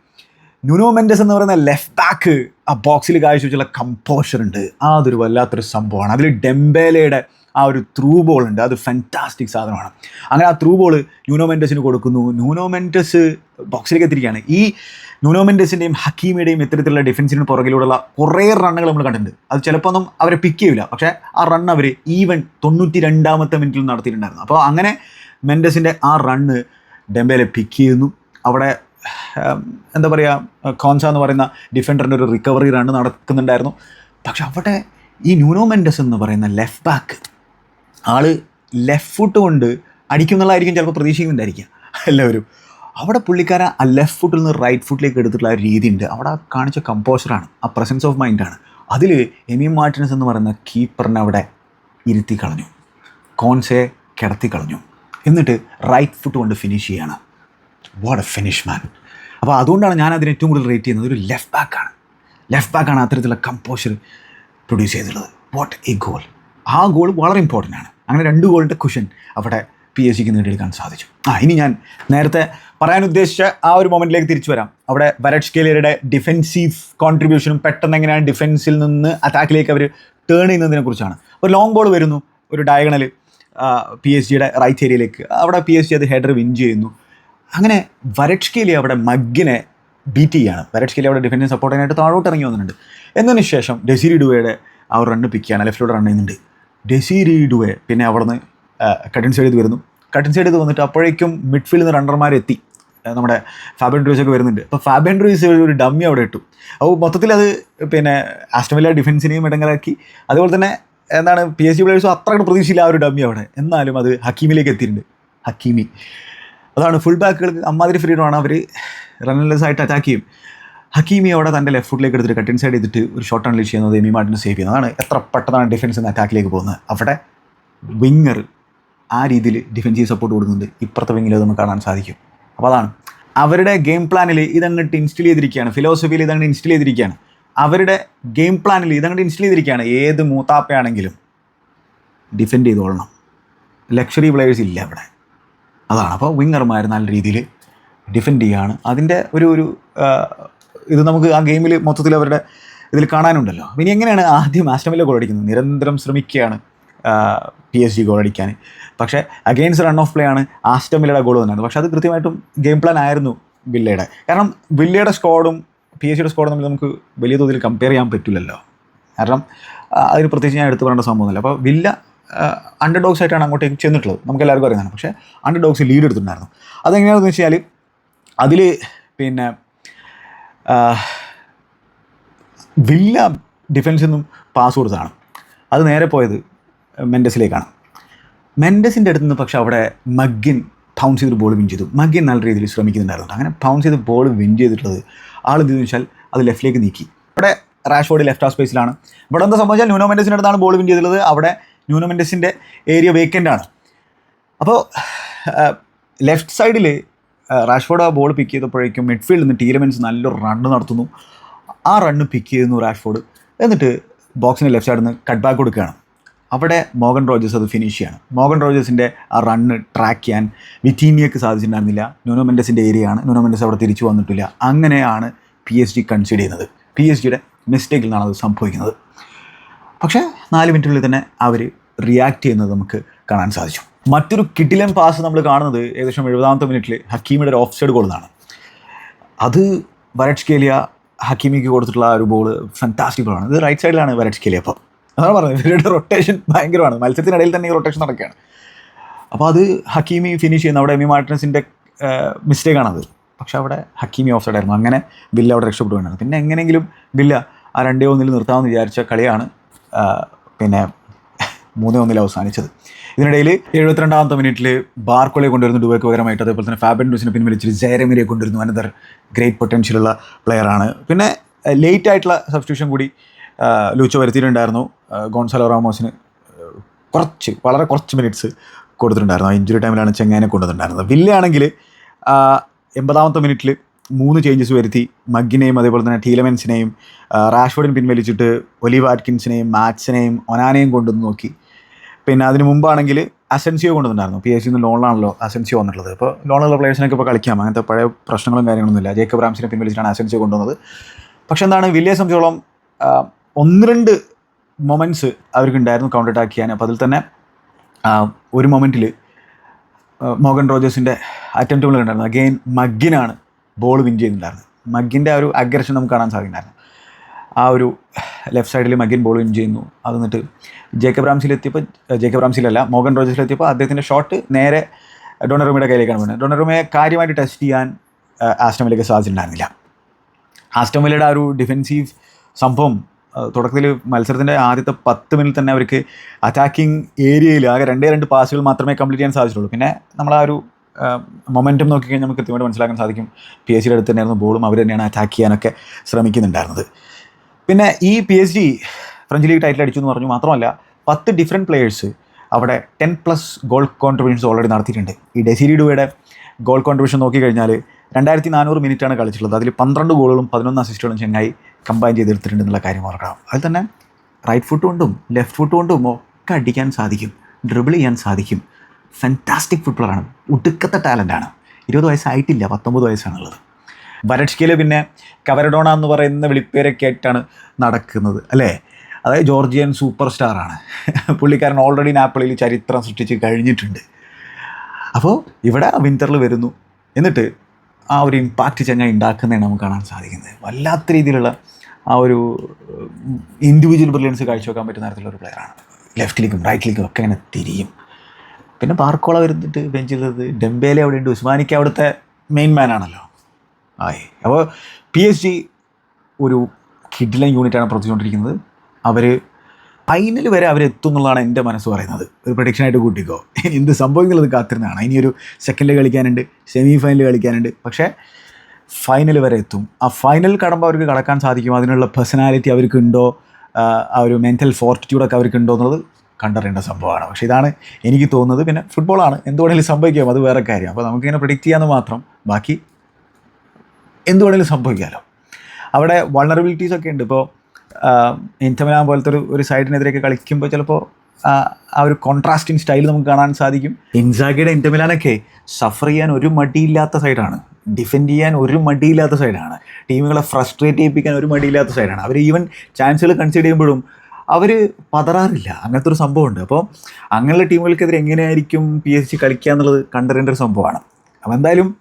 S1: നുനോ മെൻഡസ് എന്ന് പറയുന്ന ലെഫ്റ്റ് ബാക്ക് ആ ബോക്സിൽ കാഴ്ചവെച്ചുള്ള കമ്പോഷർ ഉണ്ട്. അതൊരു വല്ലാത്തൊരു സംഭവമാണ്. അതിൽ ഡെംബേലയുടെ ആ ഒരു ത്രൂ ബോൾ ഉണ്ട്. അത് ഫാന്റാസ്റ്റിക് സാധനമാണ്. അങ്ങനെ ആ ത്രൂ ബോൾ ന്യൂനോമെന്റസിന് കൊടുക്കുന്നു. ന്യൂനോമെന്റസ് ബോക്സിലേക്ക് എത്തിയിരിക്കുകയാണ്. ഈ ന്യൂനോ മെൻഡസിന്റെയും ഹക്കീമിയുടെയും ഇത്തരത്തിലുള്ള ഡിഫൻസിന് പുറകിലൂടെയുള്ള കുറേ റണ്ണുകൾ നമ്മൾ കണ്ടിട്ടുണ്ട്. അത് ചിലപ്പോൾ ഒന്നും അവരെ പിക്ക് ചെയ്യില്ല പക്ഷേ ആ റൺ അവർ ഈവൻ തൊണ്ണൂറ്റി രണ്ടാമത്തെ മിനിറ്റിൽ നടത്തിയിട്ടുണ്ടായിരുന്നു. അപ്പോൾ അങ്ങനെ മെൻഡസിന്റെ ആ റണ്ണ് ഡെമ്പേലെ പിക്ക് ചെയ്യുന്നു. അവിടെ എന്താ പറയുക കോൺസ എന്ന് പറയുന്ന ഡിഫൻഡറിന്റെ ഒരു റിക്കവറി റണ്ണ് നടക്കുന്നുണ്ടായിരുന്നു. പക്ഷെ അവിടെ ഈ ന്യൂനോ മെൻഡസ് എന്ന് പറയുന്ന ലെഫ്റ്റ് ബാക്ക് ആൾ ലെഫ്റ്റ് ഫുട്ട് കൊണ്ട് അടിക്കുന്നുള്ളതായിരിക്കും ചിലപ്പോൾ പ്രതീക്ഷിക്കുന്നുണ്ടായിരിക്കുക എല്ലാവരും. അവിടെ പുള്ളിക്കാരൻ ആ ലെഫ്റ്റ് ഫുട്ടിൽ നിന്ന് റൈറ്റ് ഫുട്ടിലേക്ക് എടുത്തിട്ടുള്ള ആ രീതി ഉണ്ട് അവിടെ കാണിച്ച കമ്പോസറാണ് ആ പ്രസൻസ് ഓഫ് മൈൻഡാണ് അതിൽ എമി മാർട്ടിനസ് എന്ന് പറയുന്ന കീപ്പറിനെ അവിടെ ഇരുത്തി കളഞ്ഞു. കോൺസെ കിടത്തി കളഞ്ഞു. എന്നിട്ട് റൈറ്റ് ഫുട്ട് കൊണ്ട് ഫിനിഷ് ചെയ്യാണ്. വാട്ട് എ ഫിനിഷ് മാൻ അപ്പോൾ അതുകൊണ്ടാണ് ഞാൻ അതിന് ഏറ്റവും കൂടുതൽ റേറ്റ് ചെയ്യുന്നത്. ഒരു ലെഫ്റ്റ് ബാക്കാണ് ലെഫ്റ്റ് ബാക്കാണ് അത്തരത്തിലുള്ള കമ്പോഷർ പ്രൊഡ്യൂസ് ചെയ്തിട്ടുള്ളത്. വാട്ട് എ ഗോൾ ആ ഗോൾ വളരെ ഇമ്പോർട്ടന്റ് ആണ്. അങ്ങനെ രണ്ട് ഗോളിന്റെ കുഷൻ അവിടെ പി എസ് സിക്ക് നേടിയെടുക്കാൻ സാധിച്ചു. ആ ഇനി ഞാൻ നേരത്തെ പറയാൻ ഉദ്ദേശിച്ച ആ ഒരു മൊമെന്റിലേക്ക് തിരിച്ചു വരാം. അവിടെ വരഡ് സ്കേലിയറുടെ ഡിഫെൻസീവ് കോൺട്രിബ്യൂഷനും പെട്ടെന്ന് എങ്ങനെയാണ് ഡിഫെൻസിൽ നിന്ന് അറ്റാക്കിലേക്ക് അവർ ടേൺ ചെയ്യുന്നതിനെ കുറിച്ചാണ്. ഒരു ലോങ് ബോൾ വരുന്നു ഒരു ഡയഗണൽ പി എസ് ജിയുടെ റൈറ്റ് ഏരിയയിലേക്ക് അവിടെ പി എസ് ജി അത് ഹെഡർ വിൻ ചെയ്യുന്നു. അങ്ങനെ വരട്സ്കേലി അവിടെ മഗ്ഗിനെ ബീറ്റ് ചെയ്യാണ്. വരട്സ്കേലി അവിടെ ഡിഫൻസിന് സപ്പോർട്ട് ചെയ്യാനായിട്ട് താഴോട്ട് ഇറങ്ങി വന്നിട്ടുണ്ട്. എന്നതിന് ശേഷം ഡെസിരി ഡുവയുടെ ആ ഒരു റണ്ണ് പിക്ക് ലെഫ്റ്റിലൂടെ റൺ ചെയ്യുന്നുണ്ട്. ഡെസിരി ഡുവെ പിന്നെ അവിടുന്ന് കട്ടിൻ സൈഡ് വരുന്നു. കട്ടിൻ സൈഡ് വന്നിട്ട് അപ്പോഴേക്കും മിഡ്ഫീൽഡിൽ നിന്ന് ആ, നമ്മുടെ ഫാബിയൻ ഡ്രൂസ് ഒക്കെ വരുന്നുണ്ട്. അപ്പോൾ ഫാബിയൻ ഡ്രൂസ് ഒരു ഡമ്മി അവിടെ ഇട്ടു. അപ്പോൾ മൊത്തത്തിൽ അത് പിന്നെ ആസ്റ്റമില്ല ഡിഫൻസിനെയും ഇടങ്ങലാക്കി അതുപോലെ തന്നെ എന്താണ് പി എസ് ജി പ്ലേയേഴ്സും അത്ര അങ്ങട് പ്രതീക്ഷയില്ല ആ ഒരു ഡമ്മി അവിടെ. എന്നാലും അത് ഹക്കീമിലേക്ക് എത്തിയിട്ടുണ്ട്. ഹക്കീമി. അതാണ് ഫുൾ ബാക്കുകൾക്ക് അമ്മാതിരി ഫ്രീഡമാണ് അവർ റൺലെസ് ആയിട്ട് അറ്റാക്ക് ചെയ്യും. ഹക്കീമി അവിടെ തന്റെ ലെഫ്റ്റ് ഫുട്ടിലേക്ക് എടുത്തിട്ട് കട്ടിൻ സൈഡ് ചെയ്തിട്ട് ഒരു ഷോട്ട് അൺലീഷ് ചെയ്യുന്നത് എമി മാർട്ടിന് സേവ് ചെയ്യുന്നത് അതാണ് എത്ര പെട്ടെന്നാണ് ഡിഫൻസ് നിന്ന് അറ്റാക്കിലേക്ക് പോകുന്നത്. അവിടെ വിങ്ങർ ആ രീതിയിൽ ഡിഫൻസീവ് സപ്പോർട്ട് കൊടുക്കുന്നുണ്ട്. ഇപ്പുറത്തെ വിങ്ങിൽ നമുക്ക് കാണാൻ സാധിക്കും. അപ്പോൾ അതാണ്. അവരുടെ ഗെയിം പ്ലാനിൽ ഇതങ്ങോട്ട് ഇൻസ്റ്റിൽ ചെയ്തിരിക്കുകയാണ്. ഫിലോസഫിയിൽ ഇതങ്ങോട്ട് ഇൻസ്റ്റിൽ ചെയ്തിരിക്കുകയാണ്. അവരുടെ ഗെയിം പ്ലാനിൽ ഇതങ്ങോട്ട് ഇൻസ്റ്റിൽ ചെയ്തിരിക്കുകയാണ്. ഏത് മൂത്താപ്പയാണെങ്കിലും ഡിഫെൻഡ് ചെയ്തോളണം. ലക്ഷറി പ്ലെയേഴ്സ് ഇല്ല അവിടെ. അതാണ്. അപ്പോൾ വിങ്ങർമാർ നല്ല രീതിയിൽ ഡിഫെൻഡ് ചെയ്യുകയാണ് അതിന്റെ ഒരു ഒരു ഇത് നമുക്ക് ആ ഗെയിമിൽ മൊത്തത്തിൽ അവരുടെ ഇതിൽ കാണാനുണ്ടല്ലോ. ഇനി എങ്ങനെയാണ് ആദ്യം ആസ്റ്റമില്ല ഗോൾ നിരന്തരം ശ്രമിക്കുകയാണ്. പി എസ് ജി ഗോൾ അടിക്കാൻ. പക്ഷേ അഗെയിൻസ്റ്റ് റൺ ഓഫ് പ്ലേ ആണ് ആസ്റ്റമില്ലയുടെ ഗോൾ വന്നത്. പക്ഷേ അത് കൃത്യമായിട്ടും ഗെയിം പ്ലാൻ ആയിരുന്നു വില്ലയുടെ. കാരണം വില്ലയുടെ സ്ക്വാഡും പി എസ് ജിയുടെ സ്ക്വാഡും തമ്മിൽ നമുക്ക് വലിയ തോതിൽ കമ്പയർ ചെയ്യാൻ പറ്റില്ലല്ലോ. കാരണം അതിന് പ്രത്യേകിച്ച് ഞാൻ എടുത്തു പറയേണ്ട സംഭവമൊന്നുമില്ല അപ്പോൾ വില്ല അണ്ടർ ഡോഗ്സ് ആയിട്ടാണ് അങ്ങോട്ടേക്ക് ചെന്നിട്ടുള്ളത്. നമുക്ക് എല്ലാവർക്കും അറിയുന്നതാണ് പക്ഷേ അണ്ടർ ഡോഗ്സ് ലീഡ് എടുത്തിട്ടുണ്ടായിരുന്നു. അതെങ്ങനെയാണെന്ന് വെച്ചാൽ അതിൽ പിന്നെ വില്ല ഡിഫൻസിൽ നിന്നും പാസ് കൊടുത്തതാണ്. അത് നേരെ പോയത് മെൻഡസിലേക്കാണ്. മെൻഡസിന്റെ അടുത്ത് നിന്ന് പക്ഷേ അവിടെ മഗ്ഗിൻ പൗൺസ് ചെയ്ത് ബോൾ വിൻ ചെയ്തു. മഗ്ഗിൻ നല്ല രീതിയിൽ ശ്രമിക്കുന്നുണ്ടായിരുന്നു. അങ്ങനെ ബൗൺസ് ചെയ്ത് ബോൾ വിൻ ചെയ്തിട്ടുള്ളത് ആൾ എന്തെന്ന് വെച്ചാൽ അത് ലെഫ്റ്റിലേക്ക് നീക്കി. അവിടെ റാഷ്ഫോർഡ് ലെഫ്റ്റ് ഹാഫ് സ്പേസിലാണ് ഇവിടെ എന്താ സംഭവിച്ചാൽ ന്യൂനോ മെൻഡസിന്റെ അടുത്താണ് ബോൾ വിൻ ചെയ്തിട്ടുള്ളത്. അവിടെ ന്യൂനോ മെൻഡസിന്റെ ഏരിയ വേക്കന്റ് ആണ്. അപ്പോൾ ലെഫ്റ്റ് സൈഡിൽ റാഷ്ഫോർഡ് ആ ബോൾ പിക്ക് ചെയ്തപ്പോഴേക്കും മിഡ്ഫീൽഡിൽ നിന്ന് ടീലമെൻസ് നല്ലൊരു റണ്ണ് നടത്തുന്നു. ആ റണ്ണ് പിക്ക് ചെയ്യുന്നു റാഷ്ഫോർഡ് എന്നിട്ട് ബോക്സിന്റെ ലെഫ്റ്റ് സൈഡിൽ നിന്ന് കട്ട് ബാക്ക് കൊടുക്കുകയാണ്. അവിടെ മോഗൻ റോജേഴ്സ് അത് ഫിനിഷ് ചെയ്യാണ്. മോഗൻ റോജേഴ്സിന്റെ ആ റണ്ണ് ട്രാക്ക് ചെയ്യാൻ വിറ്റീനിയക്ക് സാധിച്ചിട്ടുണ്ടായിരുന്നില്ല. ന്യൂനോ മെൻഡസിന്റെ ഏരിയയാണ് ന്യൂനോ മെൻഡസ് അവിടെ തിരിച്ചു വന്നിട്ടില്ല. അങ്ങനെയാണ് പി എസ് ജി കൺസിഡർ ചെയ്യുന്നത്. പി എസ് ജിയുടെ മിസ്റ്റേക്കിൽ നിന്നാണ് അത് സംഭവിക്കുന്നത്. പക്ഷേ നാല് മിനിറ്റിനുള്ളിൽ തന്നെ അവർ റിയാക്ട് ചെയ്യുന്നത് നമുക്ക് കാണാൻ സാധിച്ചു. മറ്റൊരു കിടിലൻ പാസ് നമ്മൾ കാണുന്നത് ഏകദേശം എഴുപതാമത്തെ മിനിറ്റിൽ ഹക്കീമിയുടെ ഒരു ഓഫ് സൈഡ് ഗോളാണ് അത് വരട്സ്കേലിയ ഹക്കീമിക്ക് കൊടുത്തിട്ടുള്ള ഒരു ബോൾ ഫാന്റാസ്റ്റിക് ബോളാണ് ഇത് റൈറ്റ് സൈഡിലാണ് വരട്സ്കേലിയ അപ്പം അതാണ് പറഞ്ഞത്. ഇവരുടെ റൊട്ടേഷൻ ഭയങ്കരമാണ്. മത്സരത്തിനിടയിൽ തന്നെ ഈ റൊട്ടേഷൻ നടക്കുകയാണ്. അപ്പോൾ അത് ഹക്കീമി ഫിനിഷ് ചെയ്യുന്ന. അവിടെ എമി മാർട്ടിനസിന്റെ മിസ്റ്റേക്കാണത് പക്ഷെ അവിടെ ഹക്കീമി ഓഫ് സൈഡ് ആയിരുന്നു. അങ്ങനെ ബില്ല അവിടെ രക്ഷപ്പെടുകയാണ്. പിന്നെ എങ്ങനെയെങ്കിലും ബില്ല ആ രണ്ടേ ഒന്നിൽ നിർത്താമെന്ന് വിചാരിച്ച കളിയാണ് പിന്നെ മൂന്നേ ഒന്നിൽ അവസാനിച്ചത്. ഇതിനിടയിൽ എഴുപത്തിരണ്ടാമത്തെ മിനിറ്റിൽ ബാർക്കോളെ കൊണ്ടുവരുന്ന ഡുബൈക്ക് പകരമായിട്ട്. അതേപോലെ തന്നെ ഫാബൻ ഡൂസിനെ പിൻവലിച്ചിട്ട് ജയരമിനെ കൊണ്ടുവരുന്നു. അനദർ ഗ്രേറ്റ് പൊട്ടൻഷ്യലുള്ള പ്ലെയറാണ് പിന്നെ ലേറ്റ് ആയിട്ടുള്ള സബ്സ്റ്റിറ്റ്യൂഷൻ കൂടി ലൂച്ചോ വരുത്തിയിട്ടുണ്ടായിരുന്നു. ഗോൺസാലോ റാമോസിന് കുറച്ച് വളരെ കുറച്ച് മിനിറ്റ്സ് കൊടുത്തിട്ടുണ്ടായിരുന്നു. ആ ഇഞ്ചുറി ടൈമിലാണ് ചെങ്ങാനെ കൊണ്ടുവന്നിട്ടുണ്ടായിരുന്നത്. വില്ലയാണെങ്കിൽ എൺപതാമത്തെ മിനിറ്റിൽ മൂന്ന് ചേഞ്ചസ് വരുത്തി. മഗ്ഗിനെയും അതേപോലെ തന്നെ ടീലമെൻസിനെയും റാഷ്ഫോർഡിന് പിൻവലിച്ചിട്ട് ഒലിവ് ആറ്റ്കിൻസിനെയും മാറ്റ്സിനെയും ഒനാനെയും കൊണ്ടുവന്ന് നോക്കി. പിന്നെ അതിന് മുമ്പാണെങ്കിൽ അസെൻസിയോ കൊണ്ടുവന്നിട്ടുണ്ടായിരുന്നു. പി എസ് സിന്ന് ലോണിലാണല്ലോ അസെൻസിയോ വന്നിട്ടുള്ളത്. ഇപ്പോൾ ലോണുള്ള പ്ലേയേഴ്സിനൊക്കെ ഇപ്പോൾ കളിക്കാം. അങ്ങനത്തെ പഴയ പ്രശ്നങ്ങളും കാര്യങ്ങളൊന്നുമില്ല. ജേക്കബ് റാംസിനെ പിൻവലിച്ചിട്ടാണ് അസെൻസിയോ കൊണ്ടുവന്നത്. പക്ഷെ എന്താണ് വില്ലയെ സംബന്ധിച്ചോളം ഒന്ന് രണ്ട് മൊമെന്റ്സ് അവർക്കുണ്ടായിരുന്നു കൗണ്ടർ അറ്റാക്ക് ചെയ്യാൻ. അപ്പോൾ അതിൽ തന്നെ ഒരു മൊമെന്റിൽ മോഗൻ റോജേഴ്സിന്റെ അറ്റംപ്റ്റുകൾ ഉണ്ടായിരുന്നു അഗെയിൻ മഗ്ഗിനാണ് ബോൾ വിൻ ചെയ്യുന്നുണ്ടായിരുന്നത്. മഗ്ഗിന്റെ ആ ഒരു അഗ്രഷൻ നമുക്ക് കാണാൻ സാധിക്കുന്നുണ്ടായിരുന്നു. ആ ഒരു ലെഫ്റ്റ് സൈഡിൽ മഗ്ഗിൻ ബോൾ വിൻ ചെയ്യുന്നു. അത് എന്നിട്ട് ജേക്കബ് റാംസിലെത്തിയപ്പോൾ ജേക്കബ് റാംസിലല്ല മോഗൻ റോജേഴ്സിലെത്തിയപ്പോൾ അദ്ദേഹത്തിന്റെ ഷോട്ട് നേരെ ഡൊണറുമയുടെ കയ്യിലേക്കാണ് വീണത്. ഡൊണറുമയെ കാര്യമായിട്ട് ടെസ്റ്റ് ചെയ്യാൻ ആസ്റ്റമിലേക്ക് സാധിച്ചിട്ടുണ്ടായിരുന്നില്ല ആസ്റ്റമിലയുടെ ആ ഒരു ഡിഫെൻസീവ് സംഭവം തുടക്കത്തിൽ മത്സരത്തിന്റെ ആദ്യത്തെ പത്ത് മിനിറ്റ് തന്നെ അവർക്ക് അറ്റാക്കിംഗ് ഏരിയയിൽ ആകെ രണ്ടേ രണ്ട് പാസുകൾ മാത്രമേ കംപ്ലീറ്റ് ചെയ്യാൻ സാധിച്ചിട്ടുള്ളൂ. പിന്നെ നമ്മൾ ആ ഒരു മൊമെന്റം നോക്കിക്കഴിഞ്ഞാൽ നമുക്ക് കൃത്യമായിട്ട് മനസ്സിലാക്കാൻ സാധിക്കും. പി എസ് സിയുടെ അടുത്ത് തന്നെയായിരുന്നു ബോളും അവർ തന്നെയാണ് അറ്റാക്ക് ചെയ്യാനൊക്കെ ശ്രമിക്കുന്നുണ്ടായിരുന്നത്. പിന്നെ ഈ P S G French league title അടിച്ചു എന്ന് പറഞ്ഞു മാത്രമല്ല പത്ത് ഡിഫറെന്റ് പ്ലേയേഴ്സ് അവിടെ ten plus goal contributions already നടത്തിയിട്ടുണ്ട്. ഈ ഡെസിരി ഡുവയുടെ ഗോൾ കോൺട്രിബ്യൂഷൻ നോക്കിക്കഴിഞ്ഞാൽ രണ്ടായിരത്തി നാനൂറ് മിനിറ്റാണ് കളിച്ചിട്ടുള്ളത്. അതിൽ പന്ത്രണ്ട് ഗോളുകളും പതിനൊന്ന് അസിസ്റ്റുകളും ചെങ്ങായി കമ്പൈൻ ചെയ്തെടുത്തിട്ടുണ്ട് എന്നുള്ള കാര്യം ഓർക്കണം. അതിൽ തന്നെ റൈറ്റ് ഫുട്ട് കൊണ്ടും ലെഫ്റ്റ് ഫുട്ട് കൊണ്ടും ഒക്കെ അടിക്കാൻ സാധിക്കും. ഡ്രിബിൾ ചെയ്യാൻ സാധിക്കും. ഫാന്റാസ്റ്റിക് ഫുട്ബോളാണ് ഒടുക്കത്തെ ടാലന്റാണ് ഇരുപത് വയസ്സായിട്ടില്ല പത്തൊമ്പത് വയസ്സാണുള്ളത്. വരട്സ്കയിൽ പിന്നെ കവരഡോണ എന്ന് പറയുന്ന വിളിപ്പേരൊക്കെ ആയിട്ടാണ് നടക്കുന്നത് അല്ലേ? അതായത് ജോർജിയൻ സൂപ്പർ സ്റ്റാറാണ് പുള്ളിക്കാരൻ ഓൾറെഡി നാപ്പിളിൽ ചരിത്രം സൃഷ്ടിച്ച് കഴിഞ്ഞിട്ടുണ്ട്. അപ്പോൾ ഇവിടെ വിന്ററിൽ വരുന്നു. എന്നിട്ട് ആ ഒരു ഇമ്പാക്റ്റ് ചങ്ങ ഉണ്ടാക്കുന്നതാണ് നമുക്ക് കാണാൻ സാധിക്കുന്നത്. വല്ലാത്ത രീതിയിലുള്ള ആ ഒരു ഇൻഡിവിജ്വൽ ബ്രില്യൻസ് കാഴ്ചവെക്കാൻ പറ്റുന്ന തരത്തിലുള്ള ഒരു പ്ലെയറാണ് ലെഫ്റ്റിലേക്കും റൈറ്റിലേക്കും ഒക്കെ ഇങ്ങനെ തിരിയും. പിന്നെ പാർക്കോള വരുന്നിട്ട് ബെഞ്ചിലുള്ളത് ഡെംബേലെ അവിടെ ഉണ്ട് ഉസ്മാനിക്ക് അവിടുത്തെ മെയിൻ മാൻ ആണല്ലോ. ആയി. അപ്പോൾ പി എസ് ജി ഒരു കിഡിലൻ യൂണിറ്റാണ് പ്രവർത്തിച്ചുകൊണ്ടിരിക്കുന്നത്. അവർ ഫൈനൽ വരെ അവരെത്തും എന്നുള്ളതാണ് എന്റെ മനസ്സ് പറയുന്നത്. ഒരു പ്രഡിക്ഷനായിട്ട് കൂട്ടിക്കോ. എന്ത് സംഭവിക്കുന്നത് കാത്തിരുന്നതാണ് ഇനി ഒരു സെക്കൻഡിൽ കളിക്കാനുണ്ട് സെമി ഫൈനൽ കളിക്കാനുണ്ട്. പക്ഷേ ഫൈനൽ വരെ എത്തും. ആ ഫൈനൽ കടമ്പോൾ അവർക്ക് കടക്കാൻ സാധിക്കും. അതിനുള്ള പേഴ്സണാലിറ്റി അവർക്കുണ്ടോ ആ, ഒരു മെന്റൽ ഫോർട്ടിറ്റ്യൂഡൊക്കെ അവർക്കുണ്ടോ എന്നുള്ളത് കണ്ടറിയേണ്ട സംഭവമാണ്. പക്ഷേ ഇതാണ് എനിക്ക് തോന്നുന്നത്. പിന്നെ ഫുട്ബോളാണ് എന്തുവേണമെങ്കിലും സംഭവിക്കാം. അത് വേറെ കാര്യം. അപ്പോൾ നമുക്കിങ്ങനെ പ്രിഡിക്റ്റ് ചെയ്യാമെന്ന് മാത്രം. ബാക്കി എന്തുവേണമെങ്കിലും സംഭവിക്കാമല്ലോ അവിടെ വൾണറബിലിറ്റീസ് ഒക്കെ ഉണ്ട്. ഇപ്പോൾ ഇന്റമിലാൻ പോലത്തെ ഒരു ഒരു സൈഡിനെതിരെയൊക്കെ കളിക്കുമ്പോൾ ചിലപ്പോൾ ആ ഒരു കോൺട്രാസ്റ്റിങ് സ്റ്റൈൽ നമുക്ക് കാണാൻ സാധിക്കും. ഇൻസാഗിയുടെ ഇന്റമിലാനൊക്കെ സഫർ ചെയ്യാൻ ഒരു മടിയില്ലാത്ത സൈഡാണ് ഡിഫെൻഡ് ചെയ്യാൻ ഒരു മടിയില്ലാത്ത സൈഡാണ് ടീമുകളെ ഫ്രസ്ട്രേറ്റ് ചെയ്യിപ്പിക്കാൻ ഒരു മടിയില്ലാത്ത സൈഡാണ് അവർ ഈവൻ ചാൻസുകൾ കൺസിഡർ ചെയ്യുമ്പോഴും അവർ പതറാറില്ല. അങ്ങനത്തെ ഒരു സംഭവമുണ്ട്. അപ്പോൾ അങ്ങനെയുള്ള ടീമുകൾക്കെതിരെ എങ്ങനെയായിരിക്കും പി എസ് ജി കളിക്കുക എന്നുള്ളത് കണ്ടറിയേണ്ട ഒരു സംഭവമാണ്. അപ്പോൾ എന്തായാലും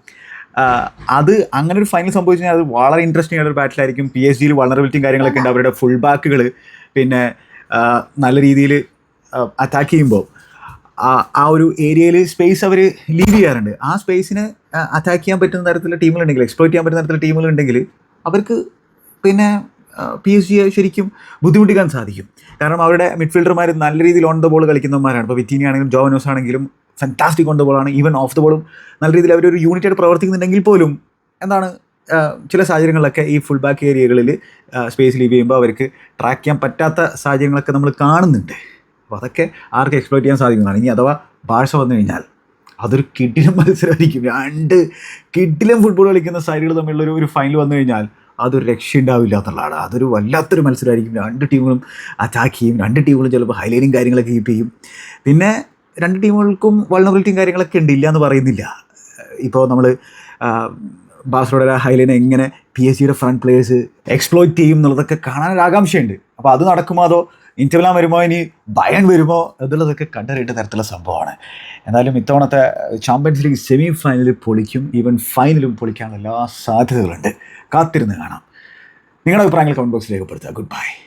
S1: അത് അങ്ങനെ ഒരു ഫൈനൽ സംഭവിച്ചു കഴിഞ്ഞാൽ അത് വളരെ ഇൻട്രസ്റ്റിംഗ് ആയ ഒരു ബാറ്റിലായിരിക്കും പി എസ് ജിയിൽ വളറബിലിറ്റിയും കാര്യങ്ങളൊക്കെ ഉണ്ട്. അവരുടെ ഫുൾ ബാക്കുകൾ പിന്നെ നല്ല രീതിയിൽ അറ്റാക്ക് ചെയ്യുമ്പോൾ ആ ഒരു ഏരിയയിൽ സ്പേസ് അവർ ലീവ് ചെയ്യാറുണ്ട്. ആ സ്പേസിന് അറ്റാക്ക് ചെയ്യാൻ പറ്റുന്ന തരത്തിലുള്ള ടീമുകളുണ്ടെങ്കിൽ എക്സ്പ്ലോയിറ്റ് ചെയ്യാൻ പറ്റുന്ന തരത്തിലുള്ള ടീമുകളുണ്ടെങ്കിൽ അവർക്ക് പിന്നെ പി എസ് ജിയെ ശരിക്കും ബുദ്ധിമുട്ടിക്കാൻ സാധിക്കും. കാരണം അവരുടെ മിഡ്ഫീൽഡർമാർ നല്ല രീതിയിൽ ഓൺ ദ ബോൾ കളിക്കുന്നവന്മാരാണ്. ഇപ്പോൾ വിറ്റീനി ആണെങ്കിലും ജോവനോസ് ആണെങ്കിലും ഫാന്റാസ്റ്റിക് ഓൺ ദ ബോളാണ് ഈവൻ ഓഫ് ദ ബോളും നല്ല രീതിയിൽ അവർ ഒരു യൂണിറ്റായിട്ട് പ്രവർത്തിക്കുന്നുണ്ടെങ്കിൽ പോലും എന്താണ് ചില സാഹചര്യങ്ങളിലൊക്കെ ഈ ഫുൾ ബാക്ക് ഏരിയകളിൽ സ്പേസ് ലീവ് ചെയ്യുമ്പോൾ അവർക്ക് ട്രാക്ക് ചെയ്യാൻ പറ്റാത്ത സാഹചര്യങ്ങളൊക്കെ നമ്മൾ കാണുന്നുണ്ട്. അപ്പോൾ അതൊക്കെ ആർക്ക് എക്സ്പ്ലോർ ചെയ്യാൻ സാധിക്കുന്നതാണ്. ഇനി അഥവാ ഭാഷ വന്നു കഴിഞ്ഞാൽ അതൊരു കിഡിലും മത്സരമായിരിക്കും. രണ്ട് കിഡിലും ഫുട്ബോൾ കളിക്കുന്ന സൈഡുകൾ തമ്മിലുള്ള ഒരു ഒരു ഫൈനൽ വന്നു കഴിഞ്ഞാൽ അതൊരു രക്ഷയുണ്ടാവില്ല അതൊരു വല്ലാത്തൊരു മത്സരമായിരിക്കും. രണ്ട് ടീമുകളും അറ്റാക്ക് ചെയ്യും. രണ്ട് ടീമുകളും ചിലപ്പോൾ ഹൈലൈനും കാര്യങ്ങളൊക്കെ കീപ്പ് ചെയ്യും. പിന്നെ രണ്ട് ടീമുകൾക്കും വൾണബിലിറ്റിയും കാര്യങ്ങളൊക്കെ ഉണ്ട്. ഇല്ല എന്ന് പറയുന്നില്ല ഇപ്പോൾ നമ്മൾ ബാഴ്സലോയുടെ ഹൈലൈൻ എങ്ങനെ പി എസ് സിയുടെ ഫ്രണ്ട് പ്ലേയേഴ്സ് എക്സ്പ്ലോയിറ്റ് ചെയ്യും എന്നുള്ളതൊക്കെ കാണാനൊരു ആകാംക്ഷയുണ്ട്. അപ്പോൾ അത് നടക്കുമോ അതോ ഇന്റർവെല്ലാം വരുമോ? ഇനി ബയൺ വരുമോ? എന്നുള്ളതൊക്കെ കണ്ടറിയേണ്ട തരത്തിലുള്ള സംഭവമാണ്. എന്നാലും ഇത്തവണത്തെ ചാമ്പ്യൻസ് ലീഗ് സെമി ഫൈനലിൽ പൊളിക്കും. ഈവൻ ഫൈനലും പൊളിക്കാനുള്ള എല്ലാ സാധ്യതകളുണ്ട്. കാത്തിരുന്ന് കാണാം. നിങ്ങളുടെ അഭിപ്രായങ്ങൾ കമന്റ് ബോക്സിൽ രേഖപ്പെടുത്തുക. Good bye